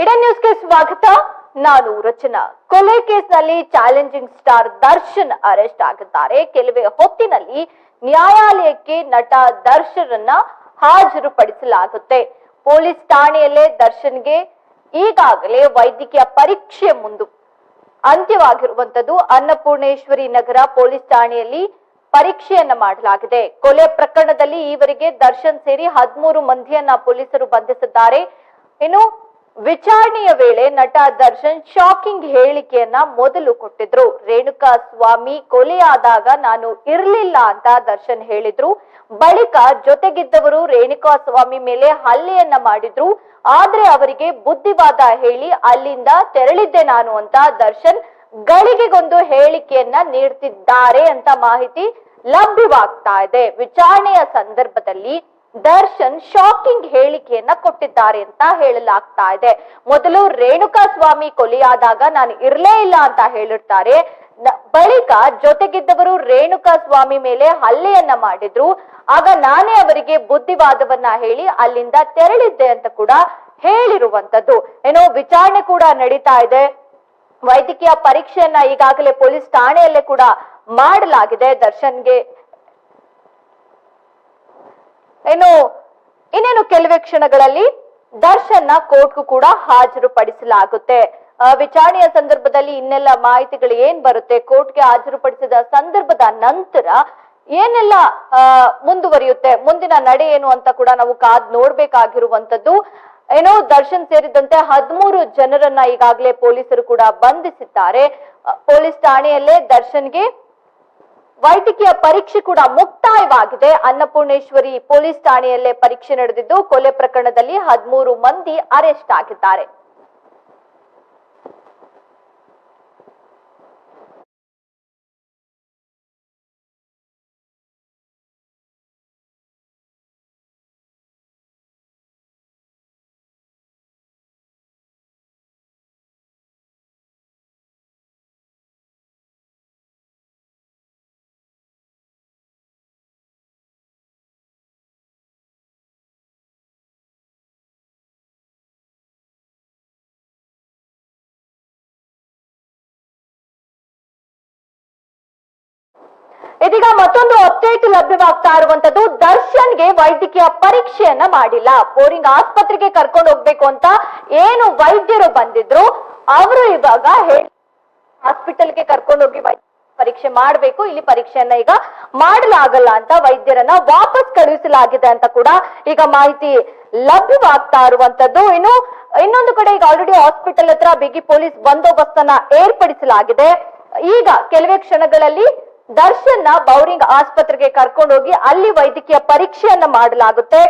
ಇಡನ್ ನ್ಯೂಸ್ಗೆ ಸ್ವಾಗತ. ನಾನು ರಚನಾ. ಕೊಲೆ ಕೇಸ್ನಲ್ಲಿ ಚಾಲೆಂಜಿಂಗ್ ಸ್ಟಾರ್ ದರ್ಶನ್ ಅರೆಸ್ಟ್ ಆಗಿದ್ದಾರೆ. ಕೆಲವೇ ಹೊತ್ತಿನಲ್ಲಿ ನ್ಯಾಯಾಲಯಕ್ಕೆ ನಟ ದರ್ಶನನ್ನ ಹಾಜರುಪಡಿಸಲಾಗುತ್ತೆ. ಪೊಲೀಸ್ ಠಾಣೆಯಲ್ಲೇ ದರ್ಶನ್ಗೆ ಈಗಾಗಲೇ ವೈದ್ಯಕೀಯ ಪರೀಕ್ಷೆ ಮುಂದು. ಅಂತ್ಯವಾಗಿರುವಂತದ್ದು ಅನ್ನಪೂರ್ಣೇಶ್ವರಿ ನಗರ ಪೊಲೀಸ್ ಠಾಣೆಯಲ್ಲಿ ಪರೀಕ್ಷೆಯನ್ನ ಮಾಡಲಾಗಿದೆ. ಕೊಲೆ ಪ್ರಕರಣದಲ್ಲಿ ಈವರೆಗೆ ದರ್ಶನ್ ಸೇರಿ ಹದಿಮೂರು ಮಂದಿಯನ್ನ ಪೊಲೀಸರು ಬಂಧಿಸಿದ್ದಾರೆ. ಇನ್ನು ವಿಚಾರಣೆಯ ವೇಳೆ ನಟ ದರ್ಶನ್ ಶಾಕಿಂಗ್ ಹೇಳಿಕೆಯನ್ನ ಮೊದಲು ಕೊಟ್ಟಿದ್ರು. ರೇಣುಕಾ ಸ್ವಾಮಿ ಕೊಲೆಯಾದಾಗ ನಾನು ಇರ್ಲಿಲ್ಲ ಅಂತ ದರ್ಶನ್ ಹೇಳಿದ್ರು. ಬಳಿಕ ಜೊತೆಗಿದ್ದವರು ರೇಣುಕಾ ಸ್ವಾಮಿ ಮೇಲೆ ಹಲ್ಲೆಯನ್ನ ಮಾಡಿದ್ರು. ಆದ್ರೆ ಅವರಿಗೆ ಬುದ್ಧಿವಾದ ಹೇಳಿ ಅಲ್ಲಿಂದ ತೆರಳಿದ್ದೆ ನಾನು ಅಂತ ದರ್ಶನ್ ಗಳಿಗೆಗೊಂದು ಹೇಳಿಕೆಯನ್ನ ನೀಡ್ತಿದ್ದಾರೆ ಅಂತ ಮಾಹಿತಿ ಲಭ್ಯವಾಗ್ತಾ ಇದೆ. ವಿಚಾರಣೆಯ ಸಂದರ್ಭದಲ್ಲಿ ದರ್ಶನ್ ಶಾಕಿಂಗ್ ಹೇಳಿಕೆಯನ್ನ ಕೊಟ್ಟಿದ್ದಾರೆ ಅಂತ ಹೇಳಲಾಗ್ತಾ ಇದೆ. ಮೊದಲು ರೇಣುಕಾ ಸ್ವಾಮಿ ಕೊಲೆಯಾದಾಗ ನಾನು ಇರ್ಲೇ ಇಲ್ಲ ಅಂತ ಹೇಳಿರ್ತಾರೆ. ಬಳಿಕ ಜೊತೆಗಿದ್ದವರು ರೇಣುಕಾ ಸ್ವಾಮಿ ಮೇಲೆ ಹಲ್ಲೆಯನ್ನ ಮಾಡಿದ್ರು. ಆಗ ನಾನೇ ಅವರಿಗೆ ಬುದ್ಧಿವಾದವನ್ನ ಹೇಳಿ ಅಲ್ಲಿಂದ ತೆರಳಿದ್ದೆ ಅಂತ ಕೂಡ ಹೇಳಿರುವಂತದ್ದು ಏನೋ ವಿಚಾರಣೆ ಕೂಡ ನಡೀತಾ ಇದೆ. ವೈದ್ಯಕೀಯ ಪರೀಕ್ಷೆಯನ್ನ ಈಗಾಗಲೇ ಪೊಲೀಸ್ ಠಾಣೆಯಲ್ಲೇ ಕೂಡ ಮಾಡಲಾಗಿದೆ ದರ್ಶನ್ಗೆ. ಏನು, ಇನ್ನೇನು ಕೆಲವೇ ಕ್ಷಣಗಳಲ್ಲಿ ದರ್ಶನ್ನ ಕೋರ್ಟ್ಗೂ ಕೂಡ ಹಾಜರುಪಡಿಸಲಾಗುತ್ತೆ. ಪಡಿಸಲಾಗುತ್ತೆ ವಿಚಾರಣೆಯ ಸಂದರ್ಭದಲ್ಲಿ ಇನ್ನೆಲ್ಲ ಮಾಹಿತಿಗಳು ಏನ್ ಬರುತ್ತೆ? ಕೋರ್ಟ್ಗೆ ಹಾಜರುಪಡಿಸಿದ ಸಂದರ್ಭದ ನಂತರ ಏನೆಲ್ಲ ಮುಂದುವರಿಯುತ್ತೆ? ಮುಂದಿನ ನಡೆ ಏನು ಅಂತ ಕೂಡ ನಾವು ಕಾದ್ ನೋಡ್ಬೇಕಾಗಿರುವಂತದ್ದು ಏನೋ ದರ್ಶನ್ ಸೇರಿದಂತೆ ಹದಿಮೂರು ಜನರನ್ನ ಈಗಾಗಲೇ ಪೊಲೀಸರು ಕೂಡ ಬಂಧಿಸಿದ್ದಾರೆ. ಪೊಲೀಸ್ ಠಾಣೆಯಲ್ಲೇ ದರ್ಶನ್ಗೆ ವೈದ್ಯಕೀಯ ಪರೀಕ್ಷೆ ಕೂಡ ಮುಕ್ತಾಯವಾಗಿದೆ. ಅನ್ನಪೂರ್ಣೇಶ್ವರಿ ಪೊಲೀಸ್ ಠಾಣೆಯಲ್ಲೇ ಪರೀಕ್ಷೆ ನಡೆದಿದ್ದು, ಕೊಲೆ ಪ್ರಕರಣದಲ್ಲಿ ಹದಿಮೂರು ಮಂದಿ ಅರೆಸ್ಟ್ ಆಗಿದ್ದಾರೆ. ಇದೀಗ ಮತ್ತೊಂದು ಅಪ್ಡೇಟ್ ಲಭ್ಯವಾಗ್ತಾ ಇರುವಂತದ್ದು ದರ್ಶನ್ಗೆ ವೈದ್ಯಕೀಯ ಪರೀಕ್ಷೆಯನ್ನ ಮಾಡಿಲ್ಲ. ಬೋರಿಂಗ್ ಆಸ್ಪತ್ರೆಗೆ ಕರ್ಕೊಂಡು ಹೋಗ್ಬೇಕು ಅಂತ ಏನು ವೈದ್ಯರು ಬಂದಿದ್ರು. ಅವರು ಇವಾಗ ಹೇಳಿ ಹಾಸ್ಪಿಟಲ್ಗೆ ಕರ್ಕೊಂಡು ಹೋಗಿ ವೈದ್ಯ ಪರೀಕ್ಷೆ ಮಾಡಬೇಕು. ಇಲ್ಲಿ ಪರೀಕ್ಷೆಯನ್ನ ಈಗ ಮಾಡಲಾಗಲ್ಲ ಅಂತ ವೈದ್ಯರನ್ನ ವಾಪಸ್ ಕಳುಹಿಸಲಾಗಿದೆ ಅಂತ ಕೂಡ ಈಗ ಮಾಹಿತಿ ಲಭ್ಯವಾಗ್ತಾ ಇರುವಂತದ್ದು. ಇನ್ನು ಇನ್ನೊಂದು ಕಡೆ ಈಗ ಆಲ್ರೆಡಿ ಹಾಸ್ಪಿಟಲ್ ಹತ್ರ ಬಿಗಿ ಪೊಲೀಸ್ ಬಂದೋಬಸ್ತನ್ನ ಏರ್ಪಡಿಸಲಾಗಿದೆ. ಈಗ ಕೆಲವೇ ಕ್ಷಣಗಳಲ್ಲಿ ದರ್ಶನ್ ಬೌರಿಂಗ್ ಆಸ್ಪತ್ರೆಗೆ ಕರ್ಕೊಂಡೋಗಿ ಅಲ್ಲಿ ವೈದ್ಯಕೀಯ ಪರೀಕ್ಷೆಯನ್ನ ಮಾಡಲಾಗುತ್ತೆ.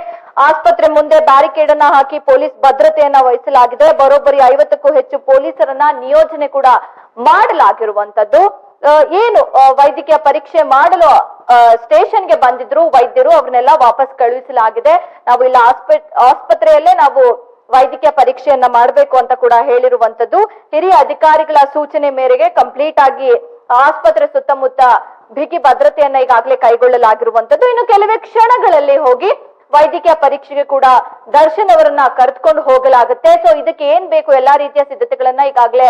ಆಸ್ಪತ್ರೆ ಮುಂದೆ ಬ್ಯಾರಿಕೇಡ್ ಅನ್ನ ಹಾಕಿ ಪೊಲೀಸ್ ಭದ್ರತೆಯನ್ನ ವಹಿಸಲಾಗಿದೆ. ಬರೋಬ್ಬರಿ ಐವತ್ತಕ್ಕೂ ಹೆಚ್ಚು ಪೊಲೀಸರನ್ನ ನಿಯೋಜನೆ ಕೂಡ ಮಾಡಲಾಗಿರುವಂತದ್ದು. ಏನು ವೈದ್ಯಕೀಯ ಪರೀಕ್ಷೆ ಮಾಡಲು ಸ್ಟೇಷನ್ಗೆ ಬಂದಿದ್ರು ವೈದ್ಯರು, ಅವ್ರನ್ನೆಲ್ಲ ವಾಪಸ್ ಕಳುಹಿಸಲಾಗಿದೆ. ನಾವು ಇಲ್ಲ ಆಸ್ಪತ್ ಆಸ್ಪತ್ರೆಯಲ್ಲೇ ನಾವು ವೈದ್ಯಕೀಯ ಪರೀಕ್ಷೆಯನ್ನ ಮಾಡಬೇಕು ಅಂತ ಕೂಡ ಹೇಳಿರುವಂತದ್ದು. ಹಿರಿಯ ಅಧಿಕಾರಿಗಳ ಸೂಚನೆ ಮೇರೆಗೆ ಕಂಪ್ಲೀಟ್ ಆಗಿ ಆಸ್ಪತ್ರೆ ಸುತ್ತಮುತ್ತ ಬಿಗಿ ಭದ್ರತೆಯನ್ನ ಈಗಾಗಲೇ ಕೈಗೊಳ್ಳಲಾಗಿರುವಂತದ್ದು ಇನ್ನು ಕೆಲವೇ ಕ್ಷಣಗಳಲ್ಲಿ ಹೋಗಿ ವೈದ್ಯಕೀಯ ಪರೀಕ್ಷೆಗೆ ಕೂಡ ದರ್ಶನ್ ಅವರನ್ನ ಕರೆದುಕೊಂಡು ಹೋಗಲಾಗುತ್ತೆ. ಸೊ ಇದಕ್ಕೆ ಏನ್ ಬೇಕು? ಎಲ್ಲಾ ರೀತಿಯ ಸಿದ್ಧತೆಗಳನ್ನ ಈಗಾಗಲೇ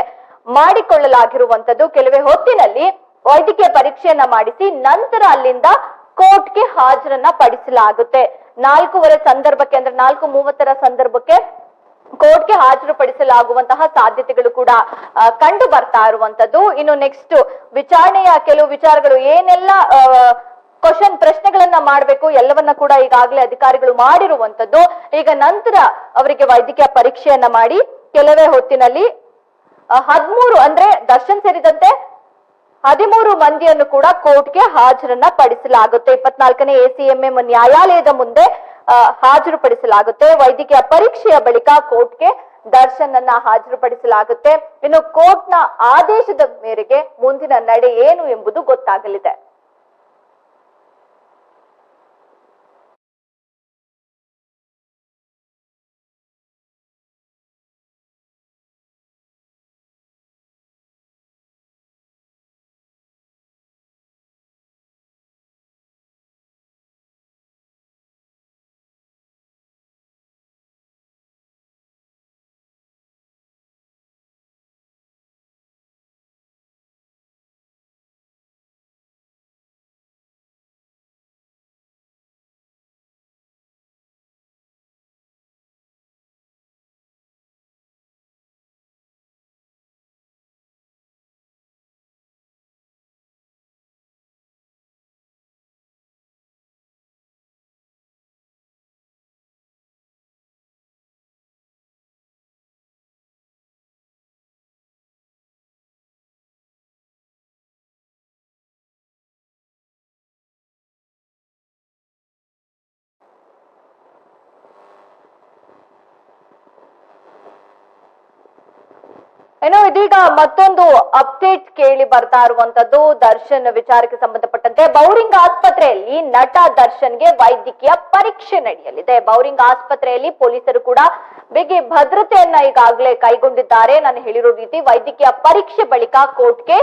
ಮಾಡಿಕೊಳ್ಳಲಾಗಿರುವಂತದ್ದು ಕೆಲವೇ ಹೊತ್ತಿನಲ್ಲಿ ವೈದ್ಯಕೀಯ ಪರೀಕ್ಷೆಯನ್ನ ಮಾಡಿಸಿ ನಂತರ ಅಲ್ಲಿಂದ ಕೋರ್ಟ್ಗೆ ಹಾಜರನ್ನ ಪಡಿಸಲಾಗುತ್ತೆ. ನಾಲ್ಕೂವರೆ ಸಂದರ್ಭಕ್ಕೆ ಅಂದ್ರೆ ನಾಲ್ಕು ಮೂವತ್ತರ ಸಂದರ್ಭಕ್ಕೆ ಕೋರ್ಟ್ಗೆ ಹಾಜರುಪಡಿಸಲಾಗುವಂತಹ ಸಾಧ್ಯತೆಗಳು ಕೂಡ ಕಂಡು ಬರ್ತಾ ಇರುವಂತದ್ದು ಇನ್ನು ನೆಕ್ಸ್ಟ್ ವಿಚಾರಣೆಯ ಕೆಲವು ವಿಚಾರಗಳು ಏನೆಲ್ಲ ಕ್ವಶನ್ ಪ್ರಶ್ನೆಗಳನ್ನ ಮಾಡಬೇಕು, ಎಲ್ಲವನ್ನ ಕೂಡ ಈಗಾಗಲೇ ಅಧಿಕಾರಿಗಳು ಮಾಡಿರುವಂತದ್ದು ಈಗ ನಂತರ ಅವರಿಗೆ ವೈದ್ಯಕೀಯ ಪರೀಕ್ಷೆಯನ್ನ ಮಾಡಿ, ಕೆಲವೇ ಹೊತ್ತಿನಲ್ಲಿ ಹದಿಮೂರು ಅಂದ್ರೆ ದರ್ಶನ್ ಸೇರಿದಂತೆ ಹದಿಮೂರು ಮಂದಿಯನ್ನು ಕೂಡ ಕೋರ್ಟ್ಗೆ ಹಾಜರನ್ನ ಪಡಿಸಲಾಗುತ್ತೆ. ಇಪ್ಪತ್ನಾಲ್ಕನೇ ಎಸಿಎಂಎಂ ನ್ಯಾಯಾಲಯದ ಮುಂದೆ ಹಾಜರುಪಡಿಸಲಾಗುತ್ತೆ. ವೈದ್ಯಕೀಯ ಪರೀಕ್ಷೆಯ ಬಳಿಕ ಕೋರ್ಟ್ಗೆ ದರ್ಶನ್ ಅನ್ನ ಹಾಜರುಪಡಿಸಲಾಗುತ್ತೆ. ಇನ್ನು ಕೋರ್ಟ್ನ ಆದೇಶದ ಮೇರೆಗೆ ಮುಂದಿನ ನಡೆ ಏನು ಎಂಬುದು ಗೊತ್ತಾಗಲಿದೆ. ಏನೋ ಇದೀಗ ಮತ್ತೊಂದು ಅಪ್ಡೇಟ್ ಕೇಳಿ ಬರ್ತಾ ಇರುವಂತದ್ದು ದರ್ಶನ್ ವಿಚಾರಕ್ಕೆ ಸಂಬಂಧಪಟ್ಟಂತೆ ಬೌರಿಂಗ್ ಆಸ್ಪತ್ರೆಯಲ್ಲಿ ನಟ ದರ್ಶನ್ಗೆ ವೈದ್ಯಕೀಯ ಪರೀಕ್ಷೆ ನಡೆಯಲಿದೆ. ಬೌರಿಂಗ್ ಆಸ್ಪತ್ರೆಯಲ್ಲಿ ಪೊಲೀಸರು ಕೂಡ ಬಿಗಿ ಭದ್ರತೆಯನ್ನ ಈಗಾಗಲೇ ಕೈಗೊಂಡಿದ್ದಾರೆ. ನಾನು ಹೇಳಿರೋ ರೀತಿ ವೈದ್ಯಕೀಯ ಪರೀಕ್ಷೆ ಬಳಿಕ ಕೋರ್ಟ್ಗೆ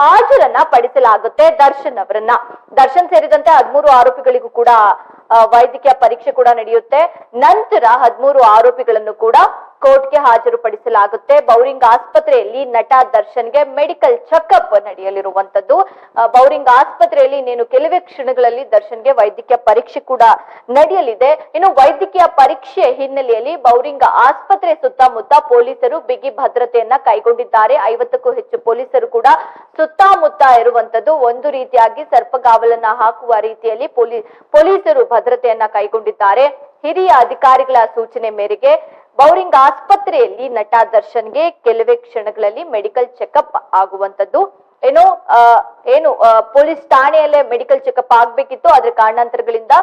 ಹಾಜರನ್ನ ಪಡಿಸಲಾಗುತ್ತೆ ದರ್ಶನ್ ಅವರನ್ನ. ದರ್ಶನ್ ಸೇರಿದಂತೆ ಹದ್ಮೂರು ಆರೋಪಿಗಳಿಗೂ ಕೂಡ ವೈದ್ಯಕೀಯ ಪರೀಕ್ಷೆ ಕೂಡ ನಡೆಯುತ್ತೆ. ನಂತರ ಹದ್ಮೂರು ಆರೋಪಿಗಳನ್ನು ಕೂಡ ಕೋರ್ಟ್ಗೆ ಹಾಜರುಪಡಿಸಲಾಗುತ್ತೆ. ಬೌರಿಂಗ್ ಆಸ್ಪತ್ರೆಯಲ್ಲಿ ನಟ ದರ್ಶನ್ಗೆ ಮೆಡಿಕಲ್ ಚೆಕಪ್ ನಡೆಯಲಿರುವಂತದ್ದು ಬೌರಿಂಗ್ ಆಸ್ಪತ್ರೆಯಲ್ಲಿ ಇನ್ನೇನು ಕೆಲವೇ ಕ್ಷಣಗಳಲ್ಲಿ ದರ್ಶನ್ಗೆ ವೈದ್ಯಕೀಯ ಪರೀಕ್ಷೆ ಕೂಡ ನಡೆಯಲಿದೆ. ಇನ್ನು ವೈದ್ಯಕೀಯ ಪರೀಕ್ಷೆ ಹಿನ್ನೆಲೆಯಲ್ಲಿ ಬೌರಿಂಗ್ ಆಸ್ಪತ್ರೆ ಸುತ್ತಮುತ್ತ ಪೊಲೀಸರು ಬಿಗಿ ಭದ್ರತೆಯನ್ನ ಕೈಗೊಂಡಿದ್ದಾರೆ. ಐವತ್ತಕ್ಕೂ ಹೆಚ್ಚು ಪೊಲೀಸರು ಕೂಡ ಸುತ್ತಮುತ್ತ ಇರುವಂತದ್ದು ಒಂದು ರೀತಿಯಾಗಿ ಸರ್ಪಗಾವಲನ್ನ ಹಾಕುವ ರೀತಿಯಲ್ಲಿ ಪೊಲೀ, ಪೊಲೀಸರು ಭದ್ರತೆಯನ್ನ ಕೈಗೊಂಡಿದ್ದಾರೆ. ಹಿರಿಯ ಅಧಿಕಾರಿಗಳ ಸೂಚನೆ ಮೇರೆಗೆ ಬೌರಿಂಗ್ ಆಸ್ಪತ್ರೆಯಲ್ಲಿ ನಟ ದರ್ಶನ್ಗೆ ಕೆಲವೇ ಕ್ಷಣಗಳಲ್ಲಿ ಮೆಡಿಕಲ್ ಚೆಕಪ್ ಆಗುವಂತದ್ದು ಏನೋ ಏನು ಪೊಲೀಸ್ ಠಾಣೆಯಲ್ಲೇ ಮೆಡಿಕಲ್ ಚೆಕಪ್ ಆಗ್ಬೇಕಿತ್ತು, ಆದ್ರೆ ಕಾರಣಾಂತರಗಳಿಂದ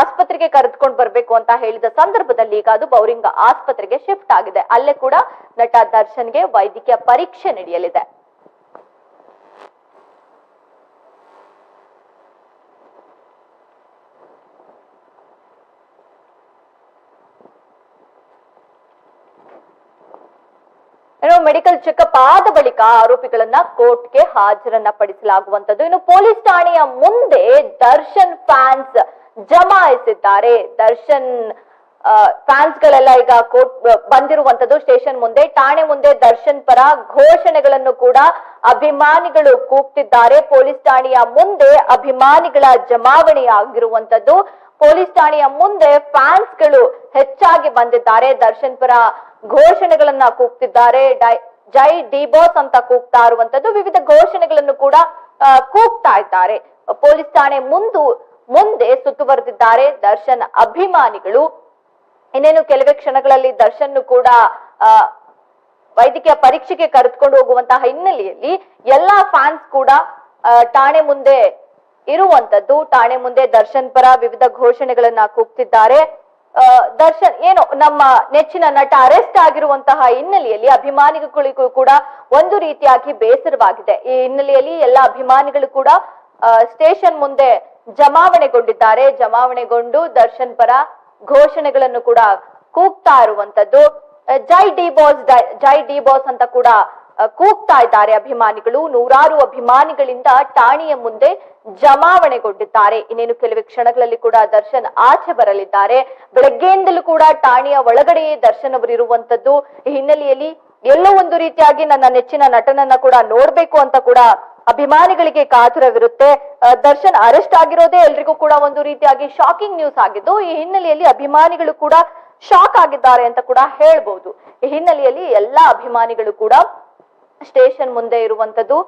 ಆಸ್ಪತ್ರೆಗೆ ಕರೆದುಕೊಂಡು ಬರ್ಬೇಕು ಅಂತ ಹೇಳಿದ ಸಂದರ್ಭದಲ್ಲಿ ಈಗ ಅದು ಬೌರಿಂಗ್ ಆಸ್ಪತ್ರೆಗೆ ಶಿಫ್ಟ್ ಆಗಿದೆ. ಅಲ್ಲೇ ಕೂಡ ನಟ ದರ್ಶನ್ಗೆ ವೈದ್ಯಕೀಯ ಪರೀಕ್ಷೆ ನಡೆಯಲಿದೆ. ಏನೋ ಮೆಡಿಕಲ್ ಚೆಕಪ್ ಆದ ಬಳಿಕ ಆರೋಪಿಗಳನ್ನ ಕೋರ್ಟ್ಗೆ ಹಾಜರನ್ನ ಪಡಿಸಲಾಗುವಂತದ್ದು ಇನ್ನು ಪೊಲೀಸ್ ಠಾಣೆಯ ಮುಂದೆ ದರ್ಶನ್ ಫ್ಯಾನ್ಸ್ ಜಮಾಯಿಸಿದ್ದಾರೆ. ದರ್ಶನ್ ಫ್ಯಾನ್ಸ್ ಗಳೆಲ್ಲ ಈಗ ಕೋರ್ಟ್ ಬಂದಿರುವಂತದ್ದು ಸ್ಟೇಷನ್ ಮುಂದೆ. ಠಾಣೆ ಮುಂದೆ ದರ್ಶನ್ ಪರ ಘೋಷಣೆಗಳನ್ನು ಕೂಡ ಅಭಿಮಾನಿಗಳು ಕೂಗ್ತಿದ್ದಾರೆ. ಪೊಲೀಸ್ ಠಾಣೆಯ ಮುಂದೆ ಅಭಿಮಾನಿಗಳ ಜಮಾವಣೆ ಆಗಿರುವಂತದ್ದು ಪೊಲೀಸ್ ಠಾಣೆಯ ಮುಂದೆ ಫ್ಯಾನ್ಸ್ಗಳು ಹೆಚ್ಚಾಗಿ ಬಂದಿದ್ದಾರೆ. ದರ್ಶನ್ ಪರ ಘೋಷಣೆಗಳನ್ನ ಕೂಗ್ತಿದ್ದಾರೆ. ಜೈ ಡಿ ಬಾಸ್ ಅಂತ ಕೂಗ್ತಾ ಇರುವಂತದ್ದು ವಿವಿಧ ಘೋಷಣೆಗಳನ್ನು ಕೂಡ ಕೂಗ್ತಾ ಇದ್ದಾರೆ. ಪೊಲೀಸ್ ಠಾಣೆ ಮುಂದು, ಮುಂದೆ ಸುತ್ತುವರೆದಿದ್ದಾರೆ ದರ್ಶನ್ ಅಭಿಮಾನಿಗಳು. ಇನ್ನೇನು ಕೆಲವೇ ಕ್ಷಣಗಳಲ್ಲಿ ದರ್ಶನ್ ಕೂಡ ವೈದ್ಯಕೀಯ ಪರೀಕ್ಷೆಗೆ ಕರೆದುಕೊಂಡು ಹೋಗುವಂತಹ ಹಿನ್ನೆಲೆಯಲ್ಲಿ ಎಲ್ಲಾ ಫ್ಯಾನ್ಸ್ ಕೂಡ ಠಾಣೆ ಮುಂದೆ ಇರುವಂತದ್ದು. ಠಾಣೆ ಮುಂದೆ ದರ್ಶನ್ ಪರ ವಿವಿಧ ಘೋಷಣೆಗಳನ್ನ ಕೂಗ್ತಿದ್ದಾರೆ. ದರ್ಶನ್, ಏನು, ನಮ್ಮ ನೆಚ್ಚಿನ ನಟ ಅರೆಸ್ಟ್ ಆಗಿರುವಂತಹ ಹಿನ್ನೆಲೆಯಲ್ಲಿ ಅಭಿಮಾನಿಗಳಿಗೂ ಕೂಡ ಒಂದು ರೀತಿಯಾಗಿ ಬೇಸರವಾಗಿದೆ. ಈ ಹಿನ್ನೆಲೆಯಲ್ಲಿ ಎಲ್ಲ ಅಭಿಮಾನಿಗಳು ಕೂಡ ಸ್ಟೇಷನ್ ಮುಂದೆ ಜಮಾವಣೆಗೊಂಡಿದ್ದಾರೆ. ಜಮಾವಣೆಗೊಂಡು ದರ್ಶನ್ ಪರ ಘೋಷಣೆಗಳನ್ನು ಕೂಡ ಕೂಗ್ತಾ ಇರುವಂತದ್ದು ಜೈ ಡಿ ಬಾಸ್, ಜೈ ಡಿ ಬಾಸ್ ಅಂತ ಕೂಡ ಕೂಗ್ತಾ ಇದ್ದಾರೆ ಅಭಿಮಾನಿಗಳು. ನೂರಾರು ಅಭಿಮಾನಿಗಳಿಂದ ಠಾಣೆಯ ಮುಂದೆ ಜಮಾವಣೆಗೊಂಡಿದ್ದಾರೆ. ಇನ್ನೇನು ಕೆಲವೇ ಕ್ಷಣಗಳಲ್ಲಿ ಕೂಡ ದರ್ಶನ್ ಆಚೆ ಬರಲಿದ್ದಾರೆ. ಬೆಳಗ್ಗೆಯಿಂದಲೂ ಕೂಡ ಠಾಣೆಯ ಒಳಗಡೆಯೇ ದರ್ಶನ್ ಅವರು ಇರುವಂತದ್ದು ಈ ಹಿನ್ನೆಲೆಯಲ್ಲಿ ಎಲ್ಲೋ ಒಂದು ರೀತಿಯಾಗಿ ನನ್ನ ನೆಚ್ಚಿನ ನಟನನ್ನ ಕೂಡ ನೋಡ್ಬೇಕು ಅಂತ ಕೂಡ ಅಭಿಮಾನಿಗಳಿಗೆ ಕಾತುರವಿರುತ್ತೆ. ದರ್ಶನ್ ಅರೆಸ್ಟ್ ಆಗಿರೋದೇ ಎಲ್ರಿಗೂ ಕೂಡ ಒಂದು ರೀತಿಯಾಗಿ ಶಾಕಿಂಗ್ ನ್ಯೂಸ್ ಆಗಿದ್ದು, ಈ ಹಿನ್ನೆಲೆಯಲ್ಲಿ ಅಭಿಮಾನಿಗಳು ಕೂಡ ಶಾಕ್ ಆಗಿದ್ದಾರೆ ಅಂತ ಕೂಡ ಹೇಳ್ಬಹುದು ಈ ಹಿನ್ನೆಲೆಯಲ್ಲಿ ಎಲ್ಲಾ ಅಭಿಮಾನಿಗಳು ಕೂಡ ಸ್ಟೇಷನ್ ಮುಂದೆ ಇರುವಂತದ್ದು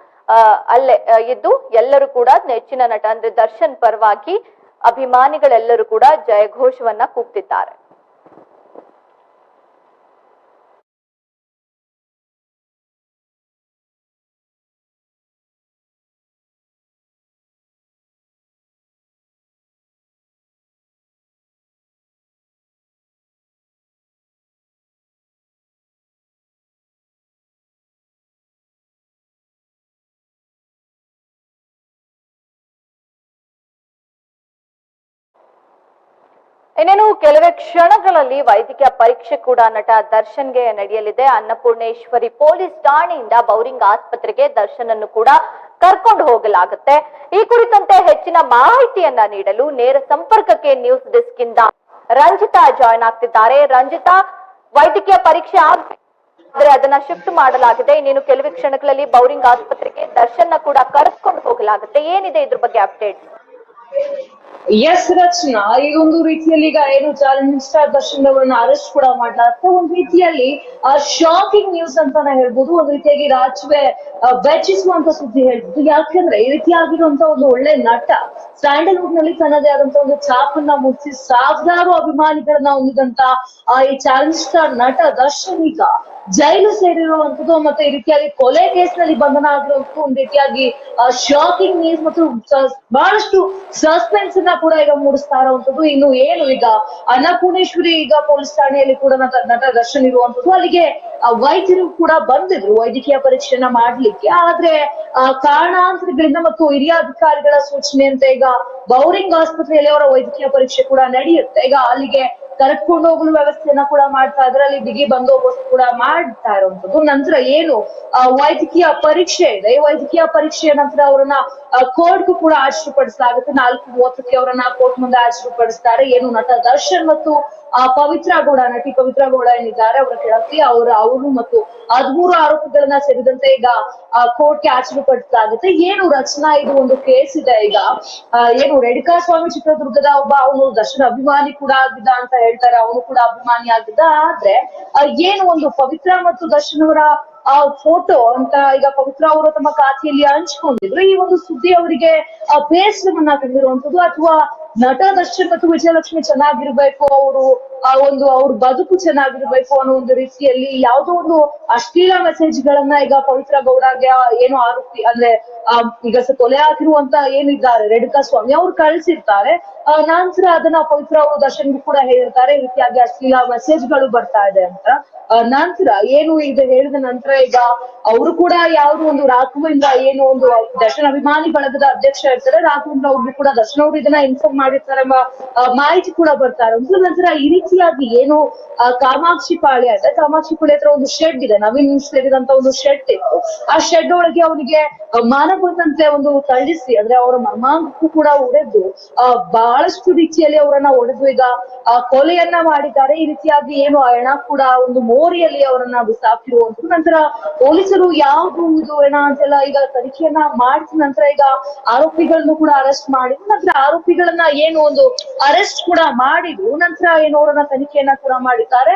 ಅಲ್ಲೇ ಇದ್ದು ಎಲ್ಲರೂ ಕೂಡ ನೆಚ್ಚಿನ ನಟ ಅಂದ್ರೆ ದರ್ಶನ್ ಪರವಾಗಿ ಅಭಿಮಾನಿಗಳೆಲ್ಲರೂ ಕೂಡ ಜಯಘೋಷವನ್ನ ಕೂಗ್ತಿದ್ದಾರೆ. ಇನ್ನೇನು ಕೆಲವೇ ಕ್ಷಣಗಳಲ್ಲಿ ವೈದ್ಯಕೀಯ ಪರೀಕ್ಷೆ ಕೂಡ ನಟ ದರ್ಶನ್ಗೆ ನಡೆಯಲಿದೆ. ಅನ್ನಪೂರ್ಣೇಶ್ವರಿ ಪೊಲೀಸ್ ಠಾಣೆಯಿಂದ ಬೌರಿಂಗ್ ಆಸ್ಪತ್ರೆಗೆ ದರ್ಶನ್ ಅನ್ನು ಕೂಡ ಕರ್ಕೊಂಡು ಹೋಗಲಾಗುತ್ತೆ. ಈ ಕುರಿತಂತೆ ಹೆಚ್ಚಿನ ಮಾಹಿತಿಯನ್ನ ನೀಡಲು ನೇರ ಸಂಪರ್ಕಕ್ಕೆ ನ್ಯೂಸ್ ಡೆಸ್ಕ್ ಇಂದ ರಂಜಿತಾ ಜಾಯ್ನ್ ಆಗ್ತಿದ್ದಾರೆ. ರಂಜಿತಾ, ವೈದ್ಯಕೀಯ ಪರೀಕ್ಷೆ ಆದ್ರೆ ಅದನ್ನ ಶಿಫ್ಟ್ ಮಾಡಲಾಗಿದೆ. ಇನ್ನೇನು ಕೆಲವೇ ಕ್ಷಣಗಳಲ್ಲಿ ಬೌರಿಂಗ್ ಆಸ್ಪತ್ರೆಗೆ ದರ್ಶನ್ ಕೂಡ ಕರೆಸ್ಕೊಂಡು ಹೋಗಲಾಗುತ್ತೆ. ಏನಿದೆ ಇದ್ರ ಬಗ್ಗೆ ಅಪ್ಡೇಟ್ ಎಸ್ ರಚನಾ ಒಂದು ರೀತಿಯಲ್ಲಿ ಈಗ ಏನು ಚಾಲೆಂಜ್ ಸ್ಟಾರ್ ದರ್ಶನ್ ಅವರನ್ನ ಅರೆಸ್ಟ್ ಕೂಡ ಮಾಡಲಾಗುತ್ತೆ ಒಂದ್ ರೀತಿಯಲ್ಲಿ ಶಾಕಿಂಗ್ ನ್ಯೂಸ್ ಅಂತಾನೆ ಹೇಳ್ಬೋದು. ಒಂದ್ ರೀತಿಯಾಗಿ ರಾಜ್ಯವೇ ಬೆಚ್ಚಿಸುವಂತ ಸುದ್ದಿ ಹೇಳ್ಬೋದು. ಯಾಕಂದ್ರೆ ಈ ರೀತಿಯಾಗಿರುವಂತ ಒಂದು ಒಳ್ಳೆ ನಟ ಸ್ಯಾಂಡಲ್ವುಡ್ನಲ್ಲಿ ತನ್ನದೇ ಆದಂತ ಒಂದು ಛಾಪನ್ನ ಮೂಡಿಸಿ ಸಾವಿರಾರು ಅಭಿಮಾನಿಗಳನ್ನ ಹೊಂದಿದಂತ ಈ ಚಾಲೆಂಜ್ ಸ್ಟಾರ್ ನಟ ದರ್ಶನ್ ಈಗ ಜೈಲು ಸೇರಿರುವಂತದ್ದು ಮತ್ತೆ ಈ ರೀತಿಯಾಗಿ ಕೊಲೆ ಕೇಸ್ನಲ್ಲಿ ಬಂಧನ ಆಗಿರುವಂತದ್ದು ಒಂದ್ ರೀತಿಯಾಗಿ ಶಾಕಿಂಗ್ ನ್ಯೂಸ್ ಮತ್ತು ಬಹಳಷ್ಟು ಸಸ್ಪೆನ್ಸ್ನ ಕೂಡ ಈಗ ಮೂಡಿಸ್ತಾ ಇರುವಂತದ್ದು ಇನ್ನು ಏನು ಈಗ ಅನ್ನಪೂರ್ಣೇಶ್ವರಿ ಈಗ ಪೊಲೀಸ್ ಠಾಣೆಯಲ್ಲಿ ಕೂಡ ನಟ ದರ್ಶನ್ ಇರುವಂತದ್ದು ಅಲ್ಲಿಗೆ ವೈದ್ಯರು ಕೂಡ ಬಂದಿದ್ರು ವೈದ್ಯಕೀಯ ಪರೀಕ್ಷೆನ ಮಾಡ್ಲಿಕ್ಕೆ. ಆದ್ರೆ ಕಾರಣಾಂತರಗಳಿಂದ ಮತ್ತು ಹಿರಿಯ ಅಧಿಕಾರಿಗಳ ಸೂಚನೆಯಂತೆ ಈಗ ಬೌರಿಂಗ್ ಆಸ್ಪತ್ರೆಯಲ್ಲಿ ಅವರ ವೈದ್ಯಕೀಯ ಪರೀಕ್ಷೆ ಕೂಡ ನಡೆಯುತ್ತೆ. ಈಗ ಅಲ್ಲಿಗೆ ಕರ್ಕೊಂಡು ಹೋಗಲು ವ್ಯವಸ್ಥೆಯನ್ನ ಕೂಡ ಮಾಡ್ತಾ ಇದ್ರೆ. ಅಲ್ಲಿ ಬಿಗಿ ಬಂದೋಬಸ್ತ್ ಕೂಡ ಮಾಡ್ತಾ ಇರುವಂತದ್ದು ನಂತರ ಏನು ವೈದ್ಯಕೀಯ ಪರೀಕ್ಷೆ ಇದೆ. ಈ ವೈದ್ಯಕೀಯ ಪರೀಕ್ಷೆಯ ನಂತರ ಅವರನ್ನ ಕೋರ್ಟ್ಗೂ ಕೂಡ ಹಾಜರುಪಡಿಸಲಾಗುತ್ತೆ ನಾಲ್ಕು ಮೂವತ್ತಕ್ಕೆ ಅವರನ್ನ ಕೋರ್ಟ್ ಮುಂದೆ ಹಾಜರುಪಡಿಸ್ತಾರೆ ಏನು ನಟ ದರ್ಶನ್ ಮತ್ತು ಪವಿತ್ರ ಗೌಡ, ನಟಿ ಪವಿತ್ರ ಗೌಡ ಏನಿದ್ದಾರೆ, ಅವರ ಕೆಳಕ್ಕೆ ಅವರ, ಅವರು ಮತ್ತು ಹದಿಮೂರು ಆರೋಪಿಗಳನ್ನ ಸೇರಿದಂತೆ ಈಗ ಕೋರ್ಟ್ಗೆ ಹಾಜರುಪಡಿಸಲಾಗುತ್ತೆ ಏನು ರಚನಾ, ಇದು ಒಂದು ಕೇಸ್ ಇದೆ ಈಗ. ಏನು ರೇಣುಕಾ ಸ್ವಾಮಿ ಚಿತ್ರದುರ್ಗದ ಒಬ್ಬ, ಅವನು ದರ್ಶನ್ ಅಭಿಮಾನಿ ಕೂಡ ಆಗಿದ್ದ ಅಂತ ಹೇಳ್ತಾರೆ ಅವನು ಕೂಡ ಅಭಿಮಾನಿ ಆಗಿದ್ದ ಆದ್ರೆ ಏನು ಒಂದು ಪವಿತ್ರ ಮತ್ತು ದರ್ಶನ್ ಅವರ ಆ ಫೋಟೋ ಅಂತ ಈಗ ಪವಿತ್ರ ಅವರು ತಮ್ಮ ಖಾತೆಯಲ್ಲಿ ಹಂಚ್ಕೊಂಡಿದ್ರು. ಈ ಒಂದು ಸುದ್ದಿ ಅವರಿಗೆ ಬೇಸರವನ್ನ ತಂದಿರುವಂತದ್ದು ಅಥವಾ ನಟ ದರ್ಶನ್ ಮತ್ತು ವಿಜಯಲಕ್ಷ್ಮಿ ಚೆನ್ನಾಗಿರ್ಬೇಕು ಅವರು ಆ ಒಂದು ಅವ್ರ ಬದುಕು ಚೆನ್ನಾಗಿರ್ಬೇಕು ಅನ್ನೋ ಒಂದು ರೀತಿಯಲ್ಲಿ ಯಾವುದೋ ಒಂದು ಅಶ್ಲೀಲ ಮೆಸೇಜ್ ಗಳನ್ನ ಈಗ ಪವಿತ್ರ ಗೌಡಗೆ ಏನು ಆರೋಪಿ ಅಂದ್ರೆ ಈಗ ಕೊಲೆ ಆಗಿರುವಂತ ಏನಿದ್ದಾರೆ ರೇಣುಕಾ ಸ್ವಾಮಿ ಅವ್ರು ಕಳ್ಸಿರ್ತಾರೆ. ಆ, ನಂತರ ಅದನ್ನ ಪವಿತ್ರ ಅವರು ದರ್ಶನ್ಗೂ ಕೂಡ ಹೇಳಿರ್ತಾರೆ ಈ ರೀತಿಯಾಗಿ ಅಶ್ಲೀಲ ಮೆಸೇಜ್ಗಳು ಬರ್ತಾ ಇದೆ ಅಂತ. ನಂತರ ಏನು ಇದು ಹೇಳಿದ ನಂತರ ಈಗ ಅವರು ಕೂಡ ಯಾವ್ದು ಒಂದು ರಾಘವೇಂದ್ರ ಏನು ಒಂದು ದರ್ಶನ ಅಭಿಮಾನಿ ಬಳಗದ ಅಧ್ಯಕ್ಷ ಇರ್ತಾರೆ, ರಾಘವೇಂದ್ರ ಅವ್ರಿಗೂ ಕೂಡ ದರ್ಶನ ಅವರು ಇದನ್ನ ಇನ್ಫಾರ್ಮ್ ಮಾಡಿರ್ತಾರೆ ಎಂಬ ಮಾಹಿತಿ ಕೂಡ ಬರ್ತಾರೆ. ನಂತರ ಈ ರೀತಿಯಾಗಿ ಏನು ಕಾಮಾಕ್ಷಿ ಪಾಳ್ಯ ಇದೆ ಕಾಮಾಕ್ಷಿ ಪಾಳ್ಯ ಹತ್ರ ಒಂದು ಶೆಡ್ ಇದೆ, ನವೀನ್ ಸೇರಿದಂತ ಒಂದು ಶೆಡ್ ಇತ್ತು. ಆ ಶೆಡ್ ಒಳಗೆ ಅವನಿಗೆ ಮಾನ ಬಂದಂತೆ ಒಂದು ತಳ್ಳಿಸಿ, ಅಂದ್ರೆ ಅವರ ಮರ್ಮಾಂಗಕ್ಕೂ ಕೂಡ ಒಡೆದು ಬಹಳಷ್ಟು ರೀತಿಯಲ್ಲಿ ಅವರನ್ನ ಒಡೆದು ಈಗ ಕೊಲೆಯನ್ನ ಮಾಡಿದ್ದಾರೆ. ಈ ರೀತಿಯಾಗಿ ಏನು ಆ ಹೆಣ ಕೂಡ ಒಂದು ಮೋರಿಯಲ್ಲಿ ಅವರನ್ನ ಅಂತ ನಂತರ ಪೊಲೀಸರು ಯಾವ್ದು ಹೆಣ ಅಂತೆಲ್ಲ ಈಗ ತನಿಖೆಯನ್ನ ಮಾಡಿದ ನಂತರ ಈಗ ಆರೋಪಿಗಳನ್ನು ಕೂಡ ಅರೆಸ್ಟ್ ಮಾಡಿದ್ರು. ನಂತರ ಆರೋಪಿಗಳನ್ನ ಏನು ಒಂದು ಅರೆಸ್ಟ್ ಕೂಡ ಮಾಡಿದ್ರು. ನಂತರ ಏನು ಅವರನ್ನ ತನಿಖೆಯನ್ನ ಕೂಡ ಮಾಡಿದ್ದಾರೆ.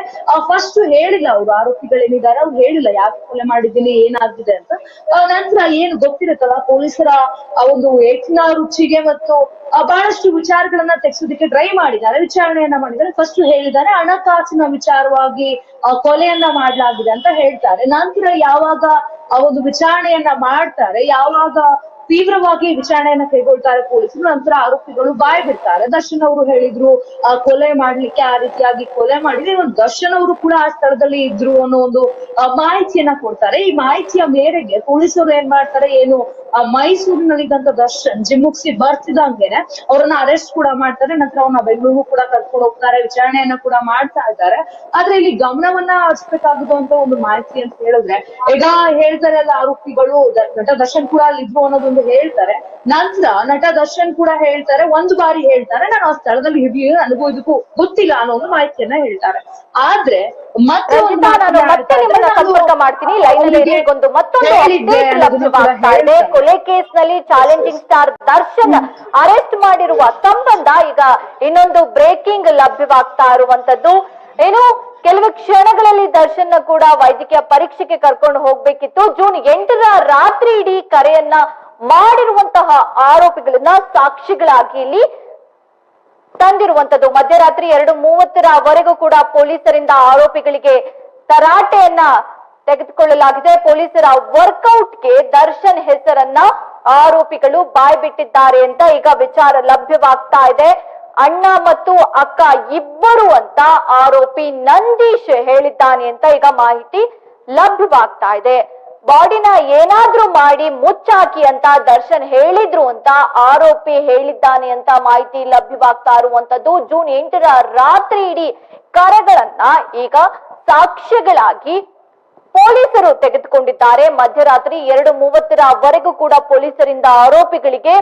ಫಸ್ಟ್ ಹೇಳಿಲ್ಲ ಅವರು ಆರೋಪಿಗಳೇನಿದ್ದಾರೆ. ಅವ್ರು ಹೇಳಿಲ್ಲ, ಯಾಕೆ ಕೊಲೆ ಮಾಡಿದ್ದೀನಿ, ಏನಾಗಿದೆ ಅಂತ. ನಂತರ ಏನು ಗೊತ್ತಿರುತ್ತಲ್ಲ, ಪೊಲೀಸರ ಒಂದು ಹೆಚ್ಚಿನ ರುಚಿಗೆ ಮತ್ತು ಬಹಳಷ್ಟು ವಿಚಾರಗಳನ್ನ ತೆಗೆಸೋದಕ್ಕೆ ಟ್ರೈ ಮಾಡಿದ್ದಾರೆ. ವಿಚಾರಣೆಯನ್ನ ಮಾಡಿದ್ದಾರೆ. ಫಸ್ಟ್ ಹೇಳಿದ್ದಾರೆ, ಹಣಕಾಸಿನ ವಿಚಾರವಾಗಿ ಕೊಲೆಯನ್ನ ಮಾಡಲಾಗಿದೆ ಅಂತ ಹೇಳ್ತಾರೆ. ನಂತರ ಯಾವಾಗ ಒಂದು ವಿಚಾರಣೆಯನ್ನ ಮಾಡ್ತಾರೆ ಯಾವಾಗ ತೀವ್ರವಾಗಿ ವಿಚಾರಣೆಯನ್ನ ಕೈಗೊಳ್ತಾರೆ ಪೊಲೀಸರು. ನಂತರ ಆರೋಪಿಗಳು ಬಾಯ್ ಬಿಡ್ತಾರೆ. ದರ್ಶನ್ ಅವರು ಹೇಳಿದ್ರು ಕೊಲೆ ಮಾಡ್ಲಿಕ್ಕೆ ಆ ರೀತಿಯಾಗಿ ಕೊಲೆ ಮಾಡಿದ್ರೆ ಒಂದು ದರ್ಶನ್ ಅವರು ಕೂಡ ಆ ಸ್ಥಳದಲ್ಲಿ ಇದ್ರು ಅನ್ನೋ ಒಂದು ಮಾಹಿತಿಯನ್ನ ಕೊಡ್ತಾರೆ. ಈ ಮಾಹಿತಿಯ ಮೇರೆಗೆ ಪೊಲೀಸರು ಏನ್ ಮಾಡ್ತಾರೆ, ಏನು ಮೈಸೂರಿನಲ್ಲಿದ್ದಂತ ದರ್ಶನ್ ಜಿಮ್ಮುಕ್ಸಿ ಬರ್ತಿದಂಗೆನೆ ಅವರನ್ನ ಅರೆಸ್ಟ್ ಕೂಡ ಮಾಡ್ತಾರೆ. ನಂತರ ಅವ್ರನ್ನ ಬೆಂಗಳೂರು ಕೂಡ ಕರ್ಕೊಂಡು ಹೋಗ್ತಾರೆ, ವಿಚಾರಣೆಯನ್ನ ಕೂಡ ಮಾಡ್ತಾ ಇದ್ದಾರೆ. ಆದ್ರೆ ಇಲ್ಲಿ ಗಮನವನ್ನ ಹರಿಸ್ಬೇಕಾಗುವಂತ ಒಂದು ಮಾಹಿತಿ ಅಂತ ಹೇಳಿದ್ರೆ, ಈಗ ಹೇಳ್ತಾರೆ ಅಲ್ಲ, ಆರೋಪಿಗಳು ದರ್ಶನ್ ಕೂಡ ಅಲ್ಲಿ ಇದ್ರು ಅನ್ನೋದೊಂದು ಹೇಳ್ತಾರೆ. ನಂತರ ನಟ ದರ್ಶನ್ ಕೂಡ ಹೇಳ್ತಾರೆ ಒಂದು ಬಾರಿ ಹೇಳ್ತಾರೆ. ನಾನು ಆ ಸ್ಥಳದಲ್ಲಿ ಇರ್ಲಿಲ್ಲ ನನಗೂ ಇದಕ್ಕೂ ಗೊತ್ತಿಲ್ಲ ಅನ್ನೋ ಒಂದು ಮಾಹಿತಿಯನ್ನ ಹೇಳ್ತಾರೆ. ಆದ್ರೆ ಮತ್ತೆ ಒಂದು ನಾನು ಮಾತನ್ನ ಮತ್ತೆ ಆಡ್ತಾ ನಿಮ್ಮನ್ನ ಸಂಪರ್ಕ ಮಾಡ್ತೀನಿ. ಲೈನ್ ಅಲ್ಲಿ ಮತ್ತೊಂದು ಹೇಳಿದ್ದೆ update ಲಭ್ಯವಾಗ್ತಾ ಇದೆ. ಕೊಲೆ ಕೇಸ್ನಲ್ಲಿ ಚಾಲೆಂಜಿಂಗ್ ಸ್ಟಾರ್ ದರ್ಶನ್ ಅರೆಸ್ಟ್ ಮಾಡಿರುವ ಸಂಬಂಧ ಈಗ ಇನ್ನೊಂದು ಬ್ರೇಕಿಂಗ್ ಲಭ್ಯವಾಗ್ತಾ ಇರುವಂತದ್ದು. ಏನು ಕೆಲವು ಕ್ಷಣಗಳಲ್ಲಿ ದರ್ಶನ್ ಕೂಡ ವೈದ್ಯಕೀಯ ಪರೀಕ್ಷೆಗೆ ಕರ್ಕೊಂಡು ಹೋಗ್ಬೇಕಿತ್ತು. ಜೂನ್ ಎಂಟರ ರಾತ್ರಿ ಇಡೀ ಕರೆಯನ್ನ ಮಾಡಿರುವಂತಹ ಆರೋಪಿಗಳನ್ನ ಸಾಕ್ಷಿಗಳಾಗಿ ಇಲ್ಲಿ ತಂದಿರುವಂತದ್ದು ಮಧ್ಯರಾತ್ರಿ ಎರಡು ಮೂವತ್ತರವರೆಗೂ ಕೂಡ ಪೊಲೀಸರಿಂದ ಆರೋಪಿಗಳಿಗೆ ತರಾಟೆಯನ್ನ ತೆಗೆದುಕೊಳ್ಳಲಾಗಿದೆ. ಪೊಲೀಸರ ವರ್ಕೌಟ್ಗೆ ದರ್ಶನ್ ಹೆಸರನ್ನ ಆರೋಪಿಗಳು ಬಾಯ್ಬಿಟ್ಟಿದ್ದಾರೆ ಅಂತ ಈಗ ವಿಚಾರ ಲಭ್ಯವಾಗ್ತಾ ಇದೆ. ಅಣ್ಣ ಮತ್ತು ಅಕ್ಕ ಇಬ್ಬರು ಅಂತ ಆರೋಪಿ ನಂದೀಶ್ ಹೇಳಿದ್ದಾನೆ ಅಂತ ಈಗ ಮಾಹಿತಿ ಲಭ್ಯವಾಗ್ತಾ ಇದೆ. ಬಾಡಿನ ಏನಾದ್ರೂ ಮಾಡಿ ಮುಚ್ಚಾಕಿ ಅಂತ ದರ್ಶನ್ ಹೇಳಿದ್ರು ಅಂತ ಆರೋಪಿ ಹೇಳಿದ್ದಾನೆ ಅಂತ ಮಾಹಿತಿ ಲಭ್ಯವಾಗ್ತಾ ಇರುವಂತದ್ದು. ಜೂನ್ ಎಂಟರ ರಾತ್ರಿ ಇಡೀ ಕರೆಗಳನ್ನ ಈಗ ಸಾಕ್ಷ್ಯಗಳಾಗಿ ಪೊಲೀಸರು ತೆಗೆದುಕೊಂಡಿದ್ದಾರೆ. ಮಧ್ಯರಾತ್ರಿ ಎರಡು ಮೂವತ್ತರವರೆಗೂ ಕೂಡ ಪೊಲೀಸರಿಂದ ಆರೋಪಿಗಳಿಗೆ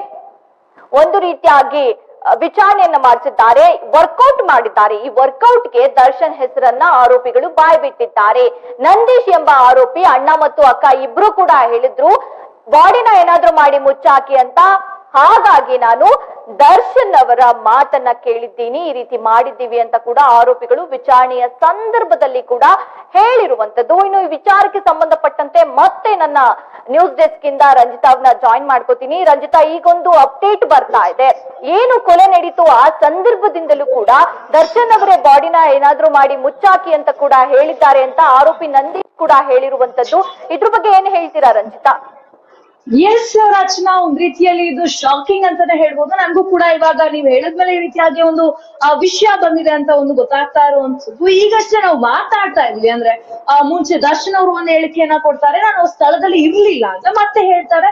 ಒಂದು ರೀತಿಯಾಗಿ ವಿಚಾರಣೆಯನ್ನ ಮಾಡಿಸಿದ್ದಾರೆ ವರ್ಕೌಟ್ ಮಾಡಿದ್ದಾರೆ. ಈ ವರ್ಕೌಟ್ಗೆ ದರ್ಶನ್ ಹೆಸರನ್ನ ಆರೋಪಿಗಳು ಬಾಯ್ಬಿಟ್ಟಿದ್ದಾರೆ. ನಂದೀಶ್ ಎಂಬ ಆರೋಪಿ, ಅಣ್ಣ ಮತ್ತು ಅಕ್ಕ ಇಬ್ರು ಕೂಡ ಹೇಳಿದ್ರು. ಬಾಡಿನ ಏನಾದ್ರೂ ಮಾಡಿ ಮುಚ್ಚಾಕಿ ಅಂತ, ಹಾಗಾಗಿ ನಾನು ದರ್ಶನ್ ಅವರ ಮಾತನ್ನ ಕೇಳಿದ್ದೀನಿ, ಈ ರೀತಿ ಮಾಡಿದ್ದೀವಿ ಅಂತ ಕೂಡ ಆರೋಪಿಗಳು ವಿಚಾರಣೆಯ ಸಂದರ್ಭದಲ್ಲಿ ಕೂಡ ಹೇಳಿರುವಂತದ್ದು ಇನ್ನು ಈ ವಿಚಾರಕ್ಕೆ ಸಂಬಂಧಪಟ್ಟಂತೆ ಮತ್ತೆ ನನ್ನ ನ್ಯೂಸ್ ಡೆಸ್ಕ್ ಇಂದ ರಂಜಿತಾವ್ನ ಜಾಯಿನ್ ಮಾಡ್ಕೋತೀನಿ. ರಂಜಿತಾ, ಈಗೊಂದು ಅಪ್ಡೇಟ್ ಬರ್ತಾ ಇದೆ. ಏನು ಕೊಲೆ ನಡೀತು ಆ ಸಂದರ್ಭದಿಂದಲೂ ಕೂಡ ದರ್ಶನ್ ಅವರೇ ಬಾಡಿನ ಏನಾದ್ರೂ ಮಾಡಿ ಮುಚ್ಚಾಕಿ ಅಂತ ಕೂಡ ಹೇಳಿದ್ದಾರೆ ಅಂತ ಆರೋಪಿ ನಂದೀಶ್ ಕೂಡ ಹೇಳಿರುವಂತದ್ದು ಇದ್ರ ಬಗ್ಗೆ ಏನ್ ಹೇಳ್ತೀರಾ ರಂಜಿತಾ? ಎಸ್ ರಚನಾ ಒಂದ್ ರೀತಿಯಲ್ಲಿ ಇದು ಶಾಕಿಂಗ್ ಅಂತಾನೆ ಹೇಳ್ಬೋದು. ನನ್ಗೂ ಕೂಡ ಇವಾಗ ನೀವ್ ಹೇಳಿದ್ಮೇಲೆ ಈ ರೀತಿಯಾಗಿ ಒಂದು ವಿಷಯ ಬಂದಿದೆ ಅಂತ ಒಂದು ಗೊತ್ತಾಗ್ತಾ ಇರುವಂತದ್ದು ಈಗಷ್ಟೇ ನಾವು ಮಾತಾಡ್ತಾ ಇದ್ವಿ ಅಂದ್ರೆ ಮುಂಚೆ ದರ್ಶನ್ ಅವರು ಒಂದು ಹೇಳಿಕೆಯನ್ನ ಕೊಡ್ತಾರೆ. ನಾನು ಸ್ಥಳದಲ್ಲಿ ಇರ್ಲಿಲ್ಲ ಅಂತ ಮತ್ತೆ ಹೇಳ್ತಾರೆ.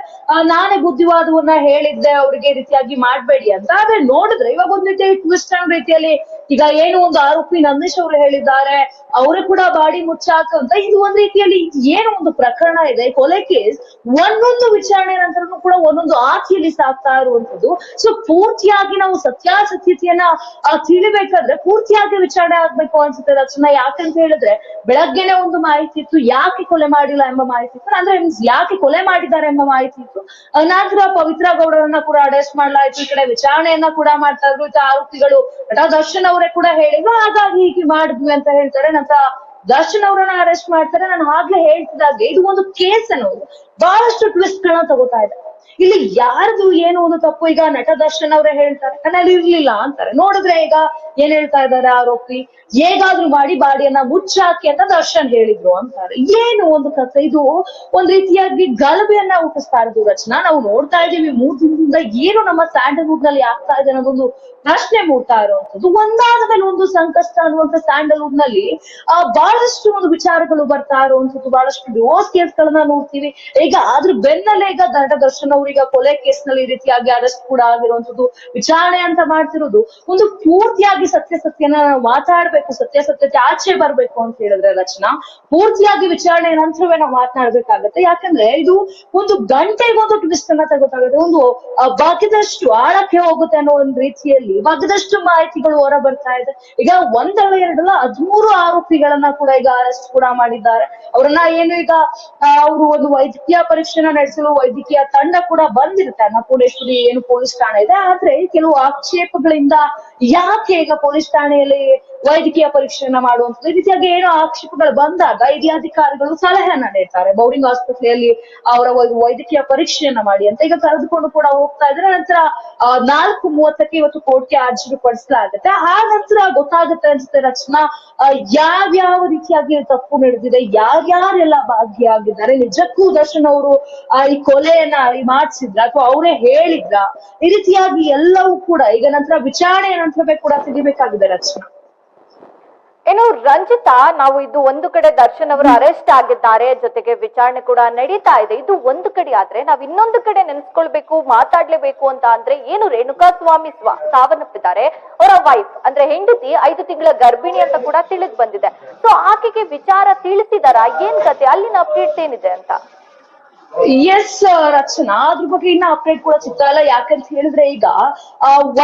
ನಾನೇ ಬುದ್ಧಿವಾದವನ್ನ ಹೇಳಿದ್ದೆ, ಅವ್ರಿಗೆ ರೀತಿಯಾಗಿ ಮಾಡ್ಬೇಡಿ ಅಂತ. ಆದ್ರೆ ನೋಡಿದ್ರೆ ಇವಾಗ ಒಂದ್ ರೀತಿಯಾಗಿ ಟ್ವಿಸ್ಟ್ ಅನ್ನೋ ರೀತಿಯಲ್ಲಿ ಈಗ ಏನು ಒಂದು ಆರೋಪಿ ನಂದೀಶ್ ಅವರು ಹೇಳಿದ್ದಾರೆ, ಅವರು ಕೂಡ ಬಾಡಿ ಮುಚ್ಚಾಕ ಅಂತ. ಇದು ಒಂದ್ ರೀತಿಯಲ್ಲಿ ಏನು ಒಂದು ಪ್ರಕರಣ ಇದೆ. ಕೊಲೆ ಕೇಸ್ ಒಂದೊಂದು ವಿಚಾರಣೆ ನಂತರನು ಕೂಡ ಒಂದೊಂದು ಆತಿಯಲ್ಲಿ ಸಾಕ್ತಾ ಇರುವಂತದ್ದು ಸೊ ಪೂರ್ತಿಯಾಗಿ ನಾವು ಸತ್ಯಾಸತ್ಯತೆಯನ್ನ ತಿಳಿಬೇಕಾದ್ರೆ ಪೂರ್ತಿಯಾಗಿ ವಿಚಾರಣೆ ಆಗ್ಬೇಕು ಅನ್ಸುತ್ತೆ ರಚನಾ. ಯಾಕಂತ ಹೇಳಿದ್ರೆ, ಬೆಳಗ್ಗೆನೆ ಒಂದು ಮಾಹಿತಿ ಇತ್ತು, ಯಾಕೆ ಕೊಲೆ ಮಾಡಿಲ್ಲ ಎಂಬ ಮಾಹಿತಿ ಇತ್ತು. ಅಂದ್ರೆ ಯಾಕೆ ಕೊಲೆ ಮಾಡಿದ್ದಾರೆ ಎಂಬ ಮಾಹಿತಿ ಇತ್ತು. ನಂತರ ಪವಿತ್ರ ಗೌಡರನ್ನ ಕೂಡ ಅರೆಸ್ಟ್ ಮಾಡ್ಲಾಯ್ತು. ಈ ಕಡೆ ವಿಚಾರಣೆಯನ್ನ ಕೂಡ ಮಾಡ್ತಾ ಇದ್ರು. ಆರೋಪಿಗಳು ನಟ ದರ್ಶನ್ ಅವರೇ ಕೂಡ ಹೇಳಿದ್ರು. ಹಾಗಾಗಿ ಹೀಗೆ ಮಾಡಿದ್ವಿ ಅಂತ ಹೇಳ್ತಾರೆ. ನಂತರ ದರ್ಶನ್ ಅವರನ್ನ ಅರೆಸ್ಟ್ ಮಾಡ್ತಾರೆ. ನಾನು ಆಗ್ಲೇ ಹೇಳ್ತಿದ್ದಾಗೆ, ಇದು ಒಂದು ಕೇಸ್ ಅನ್ನೋದು. ಬಹಳಷ್ಟು ಟ್ವಿಸ್ಟ್ ಗಳನ್ನ ತಗೋತಾ ಇದೆ ಇಲ್ಲಿ ಯಾರ್ದು ಏನು ಒಂದು ತಪ್ಪು ಈಗ ನಟ ದರ್ಶನ್ ಅವರೇ ಹೇಳ್ತಾರೆ. ಕನ್ನಡ ಇರ್ಲಿಲ್ಲ ಅಂತಾರೆ. ನೋಡಿದ್ರೆ ಈಗ ಏನ್ ಹೇಳ್ತಾ ಇದ್ದಾರೆ ಆರೋಪಿ? ಹೇಗಾದ್ರೂ ಮಾಡಿ ಬಾಡಿಯನ್ನ ಮುಚ್ಚಾಕಿ ಅಂತ ದರ್ಶನ್ ಹೇಳಿದ್ರು ಅಂತಾರೆ. ಏನು ಒಂದು ಕಥೆ? ಇದು ಒಂದ್ ರೀತಿಯಾಗಿ ಗಲಭೆಯನ್ನ ಹುಟ್ಟಿಸ್ತಾ ಇರೋದು ರಚನಾ. ನಾವು ನೋಡ್ತಾ ಇದೀವಿ ಮೂರ್ ದಿನದಿಂದ ಏನು ನಮ್ಮ ಸ್ಯಾಂಡಲ್ವುಡ್ನಲ್ಲಿ ಆಗ್ತಾ ಇದೆ ಅನ್ನೋದೊಂದು ಪ್ರಶ್ನೆ ಮೂಡ್ತಾ ಇರುವಂತದ್ದು ಒಂದಾದ ಮೇಲೆ ಒಂದು ಸಂಕಷ್ಟ ಅನ್ನುವಂತ ಸ್ಯಾಂಡಲ್ವುಡ್ನಲ್ಲಿ ಆ, ಬಹಳಷ್ಟು ಒಂದು ವಿಚಾರಗಳು ಬರ್ತಾ ಇರುವಂತದ್ದು ಬಹಳಷ್ಟು ಡಿವೋರ್ಸ್ ಕೇಸ್ ಗಳನ್ನ ನೋಡ್ತೀವಿ. ಈಗ ಅದ್ರ ಬೆನ್ನಲ್ಲೇ ಈಗ ನಟ ದರ್ಶನ್ ಅವ್ರೀಗ ಕೊಲೆ ಕೇಸ್ನಲ್ಲಿ ಈ ರೀತಿಯಾಗಿ ಅರೆಸ್ಟ್ ಕೂಡ ಆಗಿರುವಂತದ್ದು ವಿಚಾರಣೆ ಅಂತ ಮಾಡ್ತಿರೋದು ಒಂದು ಪೂರ್ತಿಯಾಗಿ ಸತ್ಯಾಸತ್ಯನ ನಾವು ಮಾತಾಡ್ಬೇಕು ಸತ್ಯಾಸತ್ಯತೆ ಆಚೆ ಬರ್ಬೇಕು ಅಂತ ಹೇಳಿದ್ರೆ ರಚನಾ, ಪೂರ್ತಿಯಾಗಿ ವಿಚಾರಣೆ ನಂತರವೇ ನಾವು ಮಾತನಾಡ್ಬೇಕಾಗತ್ತೆ. ಯಾಕಂದ್ರೆ ಇದು ಒಂದು ಗಂಟೆಗೊಂದು ಟ್ವಿಸ್ಟ್ ಅನ್ನ ತಗೋತಾಗುತ್ತೆ ಒಂದು ಬಾಕಿದಷ್ಟು ಆಳಕ್ಕೆ ಹೋಗುತ್ತೆ ಅನ್ನೋ ಒಂದು ರೀತಿಯಲ್ಲಿ ಬಾಕಿದಷ್ಟು ಮಾಹಿತಿಗಳು ಹೊರ ಬರ್ತಾ ಇದೆ. ಈಗ ಒಂದಲ್ಲ ಎರಡಲ್ಲ ಹದ್ಮೂರು ಆರೋಪಿಗಳನ್ನ ಕೂಡ ಈಗ ಅರೆಸ್ಟ್ ಕೂಡ ಮಾಡಿದ್ದಾರೆ. ಅವರನ್ನ ಏನು ಈಗ ಅವರು ಒಂದು ವೈದ್ಯಕೀಯ ಪರೀಕ್ಷೆನ ನಡೆಸಲು ವೈದ್ಯಕೀಯ ತಂಡ ಕೂಡ ಬಂದಿರುತ್ತೆ. ಅನ್ನಪೂರ್ಣೇಶ್ವರಿ ಏನು ಪೊಲೀಸ್ ಠಾಣೆ ಇದೆ. ಆದ್ರೆ ಕೆಲವು ಆಕ್ಷೇಪಗಳಿಂದ ಯಾಕೆ ಈಗ ಪೊಲೀಸ್ ಠಾಣೆಯಲ್ಲಿ ವೈದ್ಯಕೀಯ ಪರೀಕ್ಷೆಯನ್ನ ಮಾಡುವಂಥದ್ದು. ಈ ರೀತಿಯಾಗಿ ಏನೋ ಆಕ್ಷೇಪಗಳು ಬಂದಾಗ ಹಿರಿಯ ಅಧಿಕಾರಿಗಳು ಸಲಹೆಯನ್ನ ನೀಡ್ತಾರೆ. ಬೌರಿಂಗ್ ಆಸ್ಪತ್ರೆಯಲ್ಲಿ ಅವರ ವೈದ್ಯಕೀಯ ಪರೀಕ್ಷೆಯನ್ನ ಮಾಡಿ ಅಂತ. ಈಗ ಕರೆದುಕೊಂಡು ಕೂಡ ಹೋಗ್ತಾ ಇದ್ರೆ ನಂತರ ನಾಲ್ಕು ಮೂವತ್ತಕ್ಕೆ ಇವತ್ತು ಕೋರ್ಟ್ಗೆ ಅರ್ಜಿ ಪಡಿಸಲಾಗುತ್ತೆ ಆ ನಂತರ ಗೊತ್ತಾಗುತ್ತೆ ಅನ್ಸುತ್ತೆ ರಚನಾ ಯಾವ್ಯಾವ ರೀತಿಯಾಗಿ ತಪ್ಪು ನಡೆದಿದೆ, ಯಾರ್ಯಾರೆಲ್ಲ ಭಾಗಿಯಾಗಿದ್ದಾರೆ, ನಿಜಕ್ಕೂ ದರ್ಶನ್ ಅವರು ಈ ಕೊಲೆಯನ್ನ ಮಾಡಿಸಿದ್ರ ಅಥವಾ ಅವರೇ ಹೇಳಿದ್ರ, ಈ ರೀತಿಯಾಗಿ ಎಲ್ಲವೂ ಕೂಡ ಈಗ ನಂತರ ವಿಚಾರಣೆಯ ನಂತರವೇ ಕೂಡ ತಿಳಿಬೇಕಾಗಿದೆ ರಚನಾ. ಏನು ರಂಜಿತಾ, ನಾವು ಇದು ಒಂದು ಕಡೆ ದರ್ಶನ್ ಅವರು ಅರೆಸ್ಟ್ ಆಗಿದ್ದಾರೆ, ಜೊತೆಗೆ ವಿಚಾರಣೆ ಕೂಡ ನಡೀತಾ ಇದೆ. ಇದು ಒಂದು ಕಡೆ ಆದ್ರೆ ನಾವ್ ಇನ್ನೊಂದು ಕಡೆ ನೆನ್ಸ್ಕೊಳ್ಬೇಕು, ಮಾತಾಡ್ಲೇಬೇಕು ಅಂತ ಅಂದ್ರೆ ಏನು ರೇಣುಕಾ ಸ್ವಾಮಿ ಸ್ವ, ಸಾವನ್ನಪ್ಪಿದ್ದಾರೆ. ಅವರ ವೈಫ್ ಅಂದ್ರೆ ಹೆಂಡತಿ, ಐದು ತಿಂಗಳ ಗರ್ಭಿಣಿ ಅಂತ ಕೂಡ ತಿಳಿದ್ ಬಂದಿದೆ. ಸೊ ಆಕೆಗೆ ವಿಚಾರ ತಿಳಿಸಿದಾರ? ಏನ್ ಕತೆ? ಅಲ್ಲಿನ ಅಪ್ಡೇಟ್ಸ್ ಏನಿದೆ ಅಂತ. ಎಸ್ ರಚನಾ ಅದ್ರ ಬಗ್ಗೆ ಇನ್ನ ಅಪ್ಡೇಟ್ ಕೂಡ ಸಿಗ್ತಾ ಇಲ್ಲ. ಯಾಕಂತ ಹೇಳಿದ್ರೆ ಈಗ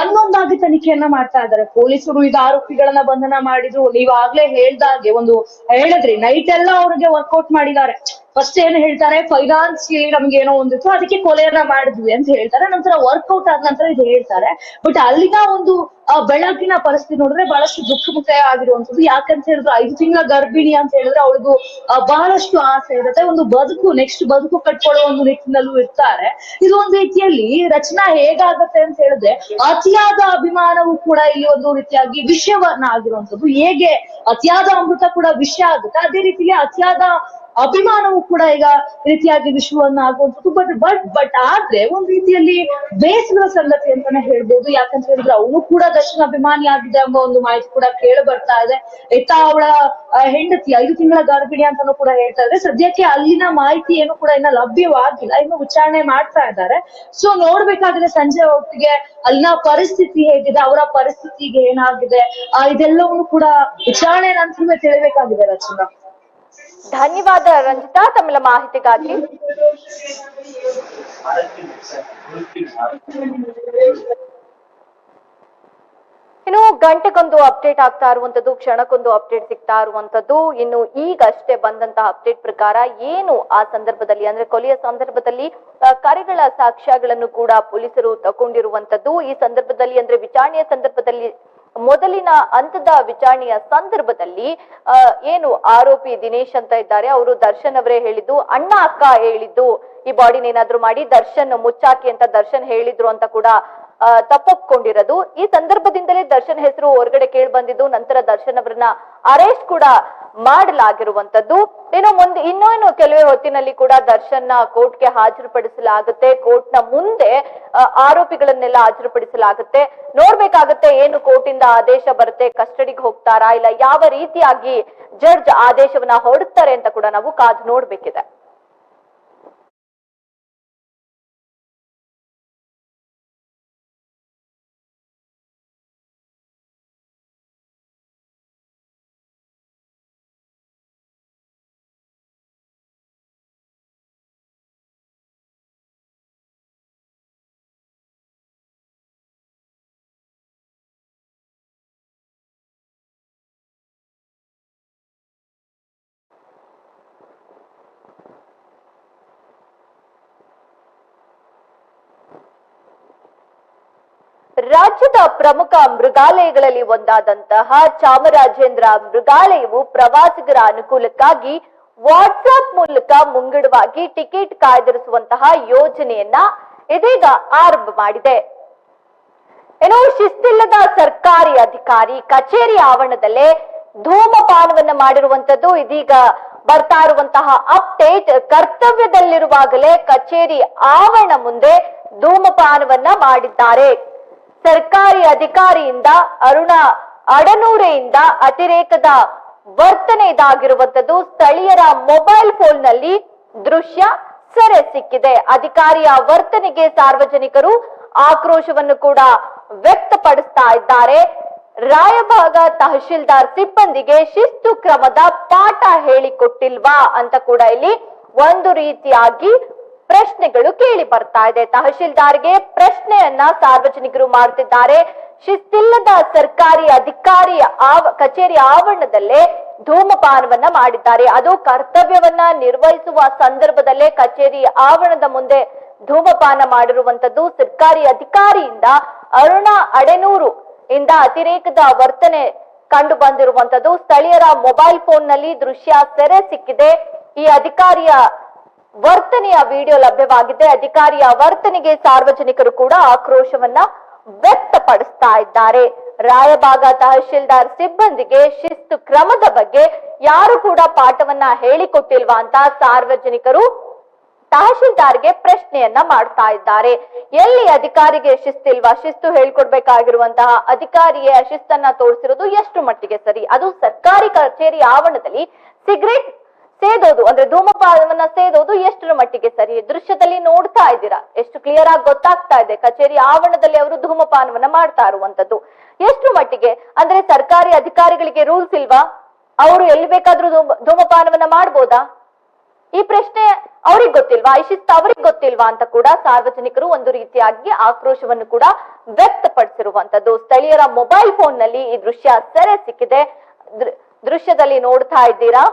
ಒಂದೊಂದಾಗಿ ತನಿಖೆಯನ್ನ ಮಾಡ್ತಾ ಇದ್ದಾರೆ. ಪೊಲೀಸರು ಈಗ ಆರೋಪಿಗಳನ್ನ ಬಂಧನ ಮಾಡಿದ್ರು. ನೀವಾಗ್ಲೇ ಹೇಳ್ದಾಗೆ ಒಂದು, ಹೇಳಿದ್ರಿ ನೈಟ್ ಎಲ್ಲ ಅವ್ರಿಗೆ ವರ್ಕೌಟ್ ಮಾಡಿದ್ದಾರೆ. ಫಸ್ಟ್ ಏನ್ ಹೇಳ್ತಾರೆ? ಫೈನಾನ್ಸ್ ನಮ್ಗೆ ಏನೋ ಒಂದಿತ್ತು ಅದಕ್ಕೆ ಕೊಲೆಯನ್ನ ಮಾಡಿದ್ವಿ ಅಂತ ಹೇಳ್ತಾರೆ. ನಂತರ ವರ್ಕೌಟ್ ಆದ ನಂತರ ಇದು ಹೇಳ್ತಾರೆ. ಬಟ್ ಅಲ್ಲಿನ ಒಂದು ಬೆಳಕಿನ ಪರಿಸ್ಥಿತಿ ನೋಡಿದ್ರೆ ಬಹಳಷ್ಟು ದುಃಖಮುಖ ಆಗಿರುವಂತದ್ದು ಯಾಕಂತ ಹೇಳಿದ್ರೆ ಐದು ತಿಂಗಳ ಗರ್ಭಿಣಿ ಅಂತ ಹೇಳಿದ್ರೆ ಅವಳಿಗೂ ಬಹಳಷ್ಟು ಆಸೆ ಇರುತ್ತೆ. ಒಂದು ಬದುಕು ನೆಕ್ಸ್ಟ್ ಬದುಕು ಕಟ್ಕೊಳ್ಳೋ ಒಂದು ನಿಟ್ಟಿನಲ್ಲೂ ಇರ್ತಾರೆ. ಇದು ಒಂದು ರೀತಿಯಲ್ಲಿ ರಚನಾ ಹೇಗಾಗತ್ತೆ ಅಂತ ಹೇಳಿದ್ರೆ, ಅತಿಯಾದ ಅಭಿಮಾನವು ಕೂಡ ಇಲ್ಲಿ ಒಂದು ರೀತಿಯಾಗಿ ವಿಷಯವನ್ನ ಆಗಿರುವಂತದ್ದು ಹೇಗೆ ಅತಿಯಾದ ಅಮೃತ ಕೂಡ ವಿಷಯ ಆಗುತ್ತೆ. ಅದೇ ರೀತಿಯಲ್ಲಿ ಅತಿಯಾದ ಅಭಿಮಾನವು ಕೂಡ ಈಗ ರೀತಿಯಾಗಿ ವಿಶ್ವವನ್ನ ಆಗುವಂಥದ್ದು ಬಟ್ ಬಟ್ ಬಟ್ ಆದ್ರೆ ಒಂದ್ ರೀತಿಯಲ್ಲಿ ಬೇಸರ ಸಂಗತಿ ಅಂತಾನೆ ಹೇಳ್ಬೋದು. ಯಾಕಂತ ಹೇಳಿದ್ರೆ ಅವನು ಕೂಡ ದರ್ಶನ ಅಭಿಮಾನಿ ಆಗಿದೆ ಎಂಬ ಒಂದು ಮಾಹಿತಿ ಕೂಡ ಕೇಳಿ ಬರ್ತಾ ಇದೆ. ಎತ್ತ ಅವಳ ಹೆಂಡತಿ, ಐದು ತಿಂಗಳ ಗರ್ಭಿಣಿ ಅಂತಾನು ಕೂಡ ಹೇಳ್ತಾ ಇದ್ರೆ ಸದ್ಯಕ್ಕೆ ಅಲ್ಲಿನ ಮಾಹಿತಿ ಏನು ಕೂಡ ಇನ್ನ ಲಭ್ಯವಾಗಿಲ್ಲ. ಇನ್ನು ವಿಚಾರಣೆ ಮಾಡ್ತಾ ಇದ್ದಾರೆ. ಸೊ ನೋಡ್ಬೇಕಾದ್ರೆ ಸಂಜೆ ಹೊತ್ತಿಗೆ ಅಲ್ಲಿನ ಪರಿಸ್ಥಿತಿ ಹೇಗಿದೆ, ಅವರ ಪರಿಸ್ಥಿತಿಗೆ ಏನಾಗಿದೆ ಇದೆಲ್ಲವನ್ನು ಕೂಡ ವಿಚಾರಣೆ ನಂತರವೇ ತಿಳಿಬೇಕಾಗಿದೆ ರಚನಾ. ಧನ್ಯವಾದ ರಂಜಿತಾ ತಮ್ಮ ಮಾಹಿತಿಗಾಗಿ. ಇನ್ನು ಗಂಟೆಗೊಂದು ಅಪ್ಡೇಟ್ ಆಗ್ತಾ ಇರುವಂತದ್ದು ಕ್ಷಣಕ್ಕೊಂದು ಅಪ್ಡೇಟ್ ಸಿಗ್ತಾ ಇರುವಂತದ್ದು ಇನ್ನು ಈಗಷ್ಟೇ ಬಂದಂತಹ ಅಪ್ಡೇಟ್ ಪ್ರಕಾರ ಏನು ಆ ಸಂದರ್ಭದಲ್ಲಿ, ಅಂದ್ರೆ ಕೊಲೆಯ ಸಂದರ್ಭದಲ್ಲಿ ಕರೆಗಳ ಸಾಕ್ಷ್ಯಗಳನ್ನು ಕೂಡ ಪೊಲೀಸರು ತಗೊಂಡಿರುವಂತದ್ದು ಈ ಸಂದರ್ಭದಲ್ಲಿ, ಅಂದ್ರೆ ವಿಚಾರಣೆಯ ಸಂದರ್ಭದಲ್ಲಿ ಮೊದಲಿನ ಹಂತದ ವಿಚಾರಣೆಯ ಸಂದರ್ಭದಲ್ಲಿ ಏನು ಆರೋಪಿ ದಿನೇಶ್ ಅಂತ ಇದ್ದಾರೆ, ಅವರು ದರ್ಶನ್ ಅವರೇ ಹೇಳಿದ್ದು, ಅಣ್ಣ ಅಕ್ಕ ಹೇಳಿದ್ದು, ಈ ಬಾಡಿನ ಏನಾದ್ರು ಮಾಡಿ, ದರ್ಶನ್ ಮುಚ್ಚಾಕಿ ಅಂತ ದರ್ಶನ್ ಹೇಳಿದ್ರು ಅಂತ ಕೂಡ ತಪ್ಪೊಪ್ಕೊಂಡಿರೋದು. ಈ ಸಂದರ್ಭದಿಂದಲೇ ದರ್ಶನ್ ಹೆಸರು ಹೊರಗಡೆ ಕೇಳಿ ಬಂದಿದ್ದು, ನಂತರ ದರ್ಶನ್ ಅವರನ್ನ ಅರೆಸ್ಟ್ ಕೂಡ ಮಾಡಲಾಗಿರುವಂತದ್ದು ಇನ್ನು ಮುಂದೆ ಇನ್ನೇನು ಕೆಲವೇ ಹೊತ್ತಿನಲ್ಲಿ ಕೂಡ ದರ್ಶನ್ನ ಕೋರ್ಟ್ಗೆ ಹಾಜರುಪಡಿಸಲಾಗುತ್ತೆ. ಕೋರ್ಟ್ನ ಮುಂದೆ ಆರೋಪಿಗಳನ್ನೆಲ್ಲ ಹಾಜರುಪಡಿಸಲಾಗುತ್ತೆ. ನೋಡ್ಬೇಕಾಗತ್ತೆ ಏನು ಕೋರ್ಟ್ ಇಂದ ಆದೇಶ ಬರುತ್ತೆ, ಕಸ್ಟಡಿಗೆ ಹೋಗ್ತಾರಾ ಇಲ್ಲ, ಯಾವ ರೀತಿಯಾಗಿ ಜಡ್ಜ್ ಆದೇಶವನ್ನ ಹೊರಡ್ತಾರೆ ಅಂತ ಕೂಡ ನಾವು ಕಾದು ನೋಡ್ಬೇಕಿದೆ. ರಾಜ್ಯದ ಪ್ರಮುಖ ಮೃಗಾಲಯಗಳಲ್ಲಿ ಒಂದಾದಂತಹ ಚಾಮರಾಜೇಂದ್ರ ಮೃಗಾಲಯವು ಪ್ರವಾಸಿಗರ ಅನುಕೂಲಕ್ಕಾಗಿ ವಾಟ್ಸ್ಆಪ್ ಮೂಲಕ ಮುಂಗಡವಾಗಿ ಟಿಕೆಟ್ ಕಾಯ್ದಿರಿಸುವಂತಹ ಯೋಜನೆಯನ್ನ ಇದೀಗ ಆರಂಭ ಮಾಡಿದೆ. ಏನೋ ಶಿಸ್ತಿಲ್ಲದ ಸರ್ಕಾರಿ ಅಧಿಕಾರಿ ಕಚೇರಿ ಆವರಣದಲ್ಲೇ ಧೂಮಪಾನವನ್ನ ಮಾಡಿರುವಂತದ್ದು ಇದೀಗ ಬರ್ತಾ ಇರುವಂತಹ ಅಪ್ಡೇಟ್ ಕರ್ತವ್ಯದಲ್ಲಿರುವಾಗಲೇ ಕಚೇರಿ ಆವರಣ ಮುಂದೆ ಧೂಮಪಾನವನ್ನ ಮಾಡಿದ್ದಾರೆ. ಸರ್ಕಾರಿ ಅಧಿಕಾರಿಯಿಂದ ಅರುಣ ಅಡನೂರೆಯಿಂದ ಅತಿರೇಕದ ವರ್ತನೆ ಇದಾಗಿರುವಂತದ್ದು ಸ್ಥಳೀಯರ ಮೊಬೈಲ್ ಫೋನ್ನಲ್ಲಿ ದೃಶ್ಯ ಸೆರೆ ಸಿಕ್ಕಿದೆ. ಅಧಿಕಾರಿಯ ವರ್ತನೆಗೆ ಸಾರ್ವಜನಿಕರು ಆಕ್ರೋಶವನ್ನು ಕೂಡ ವ್ಯಕ್ತಪಡಿಸ್ತಾ ಇದ್ದಾರೆ. ರಾಯಭಾಗ ತಹಶೀಲ್ದಾರ್ ಸಿಬ್ಬಂದಿಗೆ ಶಿಸ್ತು ಕ್ರಮದ ಪಾಠ ಹೇಳಿಕೊಟ್ಟಿಲ್ವಾ ಅಂತ ಕೂಡ ಇಲ್ಲಿ ಒಂದು ರೀತಿಯಾಗಿ ಪ್ರಶ್ನೆಗಳು ಕೇಳಿ ಬರ್ತಾ ಇದೆ. ತಹಶೀಲ್ದಾರ್ಗೆ ಪ್ರಶ್ನೆಯನ್ನ ಸಾರ್ವಜನಿಕರು ಮಾಡ್ತಿದ್ದಾರೆ. ಶಿಸ್ತಿಲ್ಲದ ಸರ್ಕಾರಿ ಅಧಿಕಾರಿಯ ಆವ, ಕಚೇರಿ ಆವರಣದಲ್ಲೇ ಧೂಮಪಾನವನ್ನ ಮಾಡಿದ್ದಾರೆ. ಅದು ಕರ್ತವ್ಯವನ್ನ ನಿರ್ವಹಿಸುವ ಸಂದರ್ಭದಲ್ಲೇ ಕಚೇರಿ ಆವರಣದ ಮುಂದೆ ಧೂಮಪಾನ ಮಾಡಿರುವಂತದ್ದು ಸರ್ಕಾರಿ ಅಧಿಕಾರಿಯಿಂದ ಅರುಣ ಅಡೆನೂರು ಇಂದ ಅತಿರೇಕದ ವರ್ತನೆ ಕಂಡು ಬಂದಿರುವಂತದ್ದು ಸ್ಥಳೀಯರ ಮೊಬೈಲ್ ಫೋನ್ನಲ್ಲಿ ದೃಶ್ಯ ಸೆರೆ ಸಿಕ್ಕಿದೆ. ಈ ಅಧಿಕಾರಿಯ ವರ್ತನೆಯ ವಿಡಿಯೋ ಲಭ್ಯವಾಗಿದೆ. ಅಧಿಕಾರಿಯ ವರ್ತನೆಗೆ ಸಾರ್ವಜನಿಕರು ಕೂಡ ಆಕ್ರೋಶವನ್ನ ವ್ಯಕ್ತಪಡಿಸ್ತಾ ಇದ್ದಾರೆ. ರಾಯಬಾಗ ತಹಶೀಲ್ದಾರ್ ಸಿಬ್ಬಂದಿಗೆ ಶಿಸ್ತು ಕ್ರಮದ ಬಗ್ಗೆ ಯಾರು ಕೂಡ ಪಾಠವನ್ನ ಹೇಳಿಕೊಟ್ಟಿಲ್ವಾ ಅಂತ ಸಾರ್ವಜನಿಕರು ತಹಶೀಲ್ದಾರ್ಗೆ ಪ್ರಶ್ನೆಯನ್ನ ಮಾಡ್ತಾ ಇದ್ದಾರೆ. ಎಲ್ಲಿ ಅಧಿಕಾರಿಗೆ ಶಿಸ್ತಿಲ್ವಾ? ಶಿಸ್ತು ಹೇಳ್ಕೊಡ್ಬೇಕಾಗಿರುವಂತಹ ಅಧಿಕಾರಿಯೇ ಶಿಸ್ತನ್ನ ತೋರಿಸಿರೋದು ಎಷ್ಟು ಮಟ್ಟಿಗೆ ಸರಿ? ಅದು ಸರ್ಕಾರಿ ಕಚೇರಿ ಆವರಣದಲ್ಲಿ ಸಿಗರೇಟ್ ಸೇದೋದು, ಅಂದ್ರೆ ಧೂಮಪಾನವನ್ನ ಸೇದೋದು ಎಷ್ಟರ ಮಟ್ಟಿಗೆ ಸರಿ? ದೃಶ್ಯದಲ್ಲಿ ನೋಡ್ತಾ ಇದ್ದೀರಾ? ಎಷ್ಟು ಕ್ಲಿಯರ್ ಆಗಿ ಗೊತ್ತಾಗ್ತಾ ಇದೆ. ಕಚೇರಿ ಆವರಣದಲ್ಲಿ ಅವರು ಧೂಮಪಾನವನ್ನ ಮಾಡ್ತಾ ಇರುವಂತದ್ದು ಎಷ್ಟು ಮಟ್ಟಿಗೆ? ಅಂದ್ರೆ ಸರ್ಕಾರಿ ಅಧಿಕಾರಿಗಳಿಗೆ ರೂಲ್ಸ್ ಇಲ್ವಾ? ಅವರು ಎಲ್ಲಿ ಬೇಕಾದ್ರೂ ಧೂಮ- ಧೂಮಪಾನವನ್ನ ಮಾಡ್ಬೋದಾ? ಈ ಪ್ರಶ್ನೆ ಅವ್ರಿಗೆ ಗೊತ್ತಿಲ್ವಾ? ಈ ಅವ್ರಿಗೆ ಗೊತ್ತಿಲ್ವಾ ಅಂತ ಕೂಡ ಸಾರ್ವಜನಿಕರು ಒಂದು ರೀತಿಯಾಗಿ ಆಕ್ರೋಶವನ್ನು ಕೂಡ ವ್ಯಕ್ತಪಡಿಸಿರುವಂತದ್ದು ಸ್ಥಳೀಯರ ಮೊಬೈಲ್ ಫೋನ್ನಲ್ಲಿ ಈ ದೃಶ್ಯ ಸೆರೆ ಸಿಕ್ಕಿದೆ. ದೃಶ್ಯದಲ್ಲಿ ನೋಡ್ತಾ ಇದ್ದೀರಾ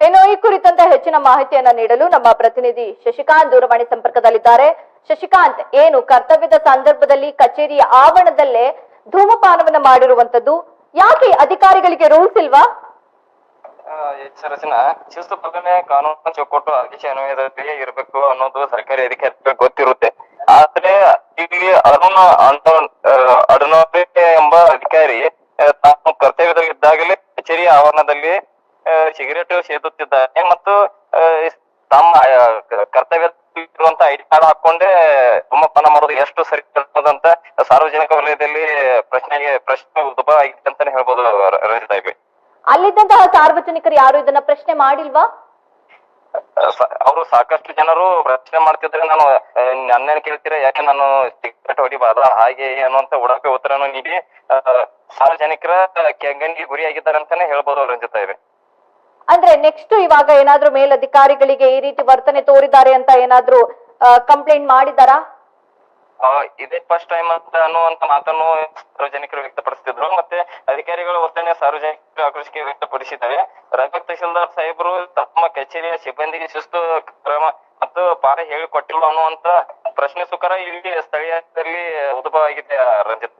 ಇನ್ನು ಈ ಕುರಿತಂತೆ ಹೆಚ್ಚಿನ ಮಾಹಿತಿಯನ್ನ ನೀಡಲು ನಮ್ಮ ಪ್ರತಿನಿಧಿ ಶಶಿಕಾಂತ್ ದೂರವಾಣಿ ಸಂಪರ್ಕದಲ್ಲಿದ್ದಾರೆ. ಶಶಿಕಾಂತ್, ಏನು ಕರ್ತವ್ಯದ ಸಂದರ್ಭದಲ್ಲಿ ಕಚೇರಿಯ ಆವರಣದಲ್ಲೇ ಧೂಮಪಾನವನ್ನ ಮಾಡಿರುವಂತದ್ದು ಯಾಕೆ ಅಧಿಕಾರಿಗಳಿಗೆ ರೂಲ್ಸ್ ಇಲ್ವಾ? ಶಿಸ್ತು ಪಾಲನೆ, ಕಾನೂನು ಚೌಕಟ್ಟು, ಆದೇಶ ಇರಬೇಕು ಅನ್ನೋದು ಸರ್ಕಾರಿ ಅಧಿಕಾರಿಗಳಿಗೆ ಗೊತ್ತಿರುತ್ತೆ. ಆದ್ರೆ, ಇಲ್ಲಿ ಅರುಣ ಅಡನೋರೆ ಎಂಬ ಅಧಿಕಾರಿ ತಾನು ಕರ್ತವ್ಯದಲ್ಲಿದ್ದಾಗಲೇ ಕಚೇರಿ ಆವರಣದಲ್ಲಿ ಸಿಗರೇಟ್ ಸೇದುತ್ತಿದ್ದಾರೆ. ಮತ್ತು ತಮ್ಮ ಕರ್ತವ್ಯ ಇರುವಂತ ಐಡಿ ಕಾರ್ಡ್ ಹಾಕೊಂಡೇ ಧೂಮಪಾನ ಮಾಡೋದು ಎಷ್ಟು ಸರಿ ಅಂತ ಸಾರ್ವಜನಿಕ ವಲಯದಲ್ಲಿ ಪ್ರಶ್ನೆಗೆ ಪ್ರಶ್ನೆ ಉದ್ಭವ ಆಗಿದೆ ಅಂತಾನೆ ಹೇಳ್ಬೋದು ರಂಜಿತ್ ಅಲ್ಲಿದ್ದಂತಹ ಸಾರ್ವಜನಿಕರು ಯಾರು ಇದನ್ನ ಪ್ರಶ್ನೆ ಮಾಡಿಲ್ವಾ? ಅವರು ಸಾಕಷ್ಟು ಜನರು ಪ್ರಶ್ನೆ ಮಾಡ್ತಿದ್ರೆ ನಾನು ನನ್ನ ನನ್ನೇನ್ ಕೇಳ್ತೀರಾ? ಯಾಕೆ ನಾನು ಸಿಗರೇಟ್ ಹೊಡಿಬಾರ್ದ ಹಾಗೆ ಅನ್ನುವಂತ ಉಡಾಪೆ ಉತ್ತರನು ನೀಡಿ ಸಾರ್ವಜನಿಕರ ಕೆಂಗಣ್ಣಿಗೆ ಗುರಿಯಾಗಿದ್ದಾರೆ ಅಂತಾನೆ ಹೇಳ್ಬೋದು ರಂಜಿತಾ ಇವೆ ಅಂದ್ರೆ ನೆಕ್ಸ್ಟ್ ಇವಾಗ ಏನಾದ್ರೂ ಮೇಲಧಿಕಾರಿಗಳಿಗೆ ಈ ರೀತಿ ವರ್ತನೆ ತೋರಿದ್ದಾರೆ ಅಂತ ಏನಾದ್ರೂ ಕಂಪ್ಲೇಂಟ್ ಮಾಡಿದಾರಾ ಇದೇ ಫಸ್ಟ್ ಟೈಮ್ ಅಂತ ಅನ್ನುವಂತ ಮಾತನ್ನು ಸಾರ್ವಜನಿಕರು ವ್ಯಕ್ತಪಡಿಸುತ್ತಿದ್ರು ಮತ್ತೆ ಅಧಿಕಾರಿಗಳು ಒತ್ತನೆ ಸಾರ್ವಜನಿಕರ ಆಕ್ರೋಶಕ್ಕೆ ವ್ಯಕ್ತಪಡಿಸಿದ್ದಾರೆ. ರಾಜ್ಯ ತಹಶೀಲ್ದಾರ್ ಸಾಹೇಬರು ತಮ್ಮ ಕಚೇರಿಯ ಸಿಬ್ಬಂದಿಗೆ ಶಿಸ್ತು ಕ್ರಮ ಮತ್ತು ಪಾಠ ಹೇಳಿಕೊಟ್ಟಿಲ್ಲ ಅನ್ನುವಂತ ಪ್ರಶ್ನೆ ಸುಕರ ಇಲ್ಲಿ ಸ್ಥಳೀಯದಲ್ಲಿ ಉದ್ಭವ ಆಗಿದೆ ರಂಜಿತ್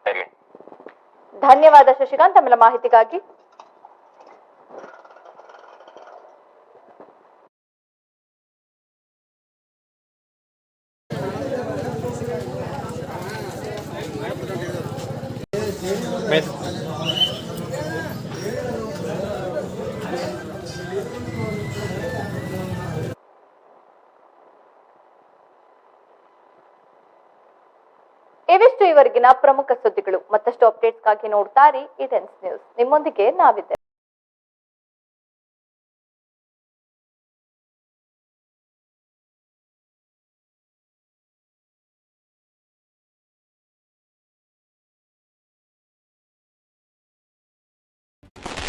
ಧನ್ಯವಾದ ಶಶಿಕಾಂತ್ ಆಮೇಲೆ ಮಾಹಿತಿಗಾಗಿ. ಇವಿಷ್ಟು ಇವರೆಗಿನ ಪ್ರಮುಖ ಸುದ್ದಿಗಳು. ಮತ್ತಷ್ಟು ಅಪ್ಡೇಟ್ಸ್ಗಾಗಿ ನೋಡ್ತಾರೆ ಇದೆನ್ಸ್ ನ್ಯೂಸ್ ನಿಮ್ಮೊಂದಿಗೆ ನಾವಿದ್ದೆ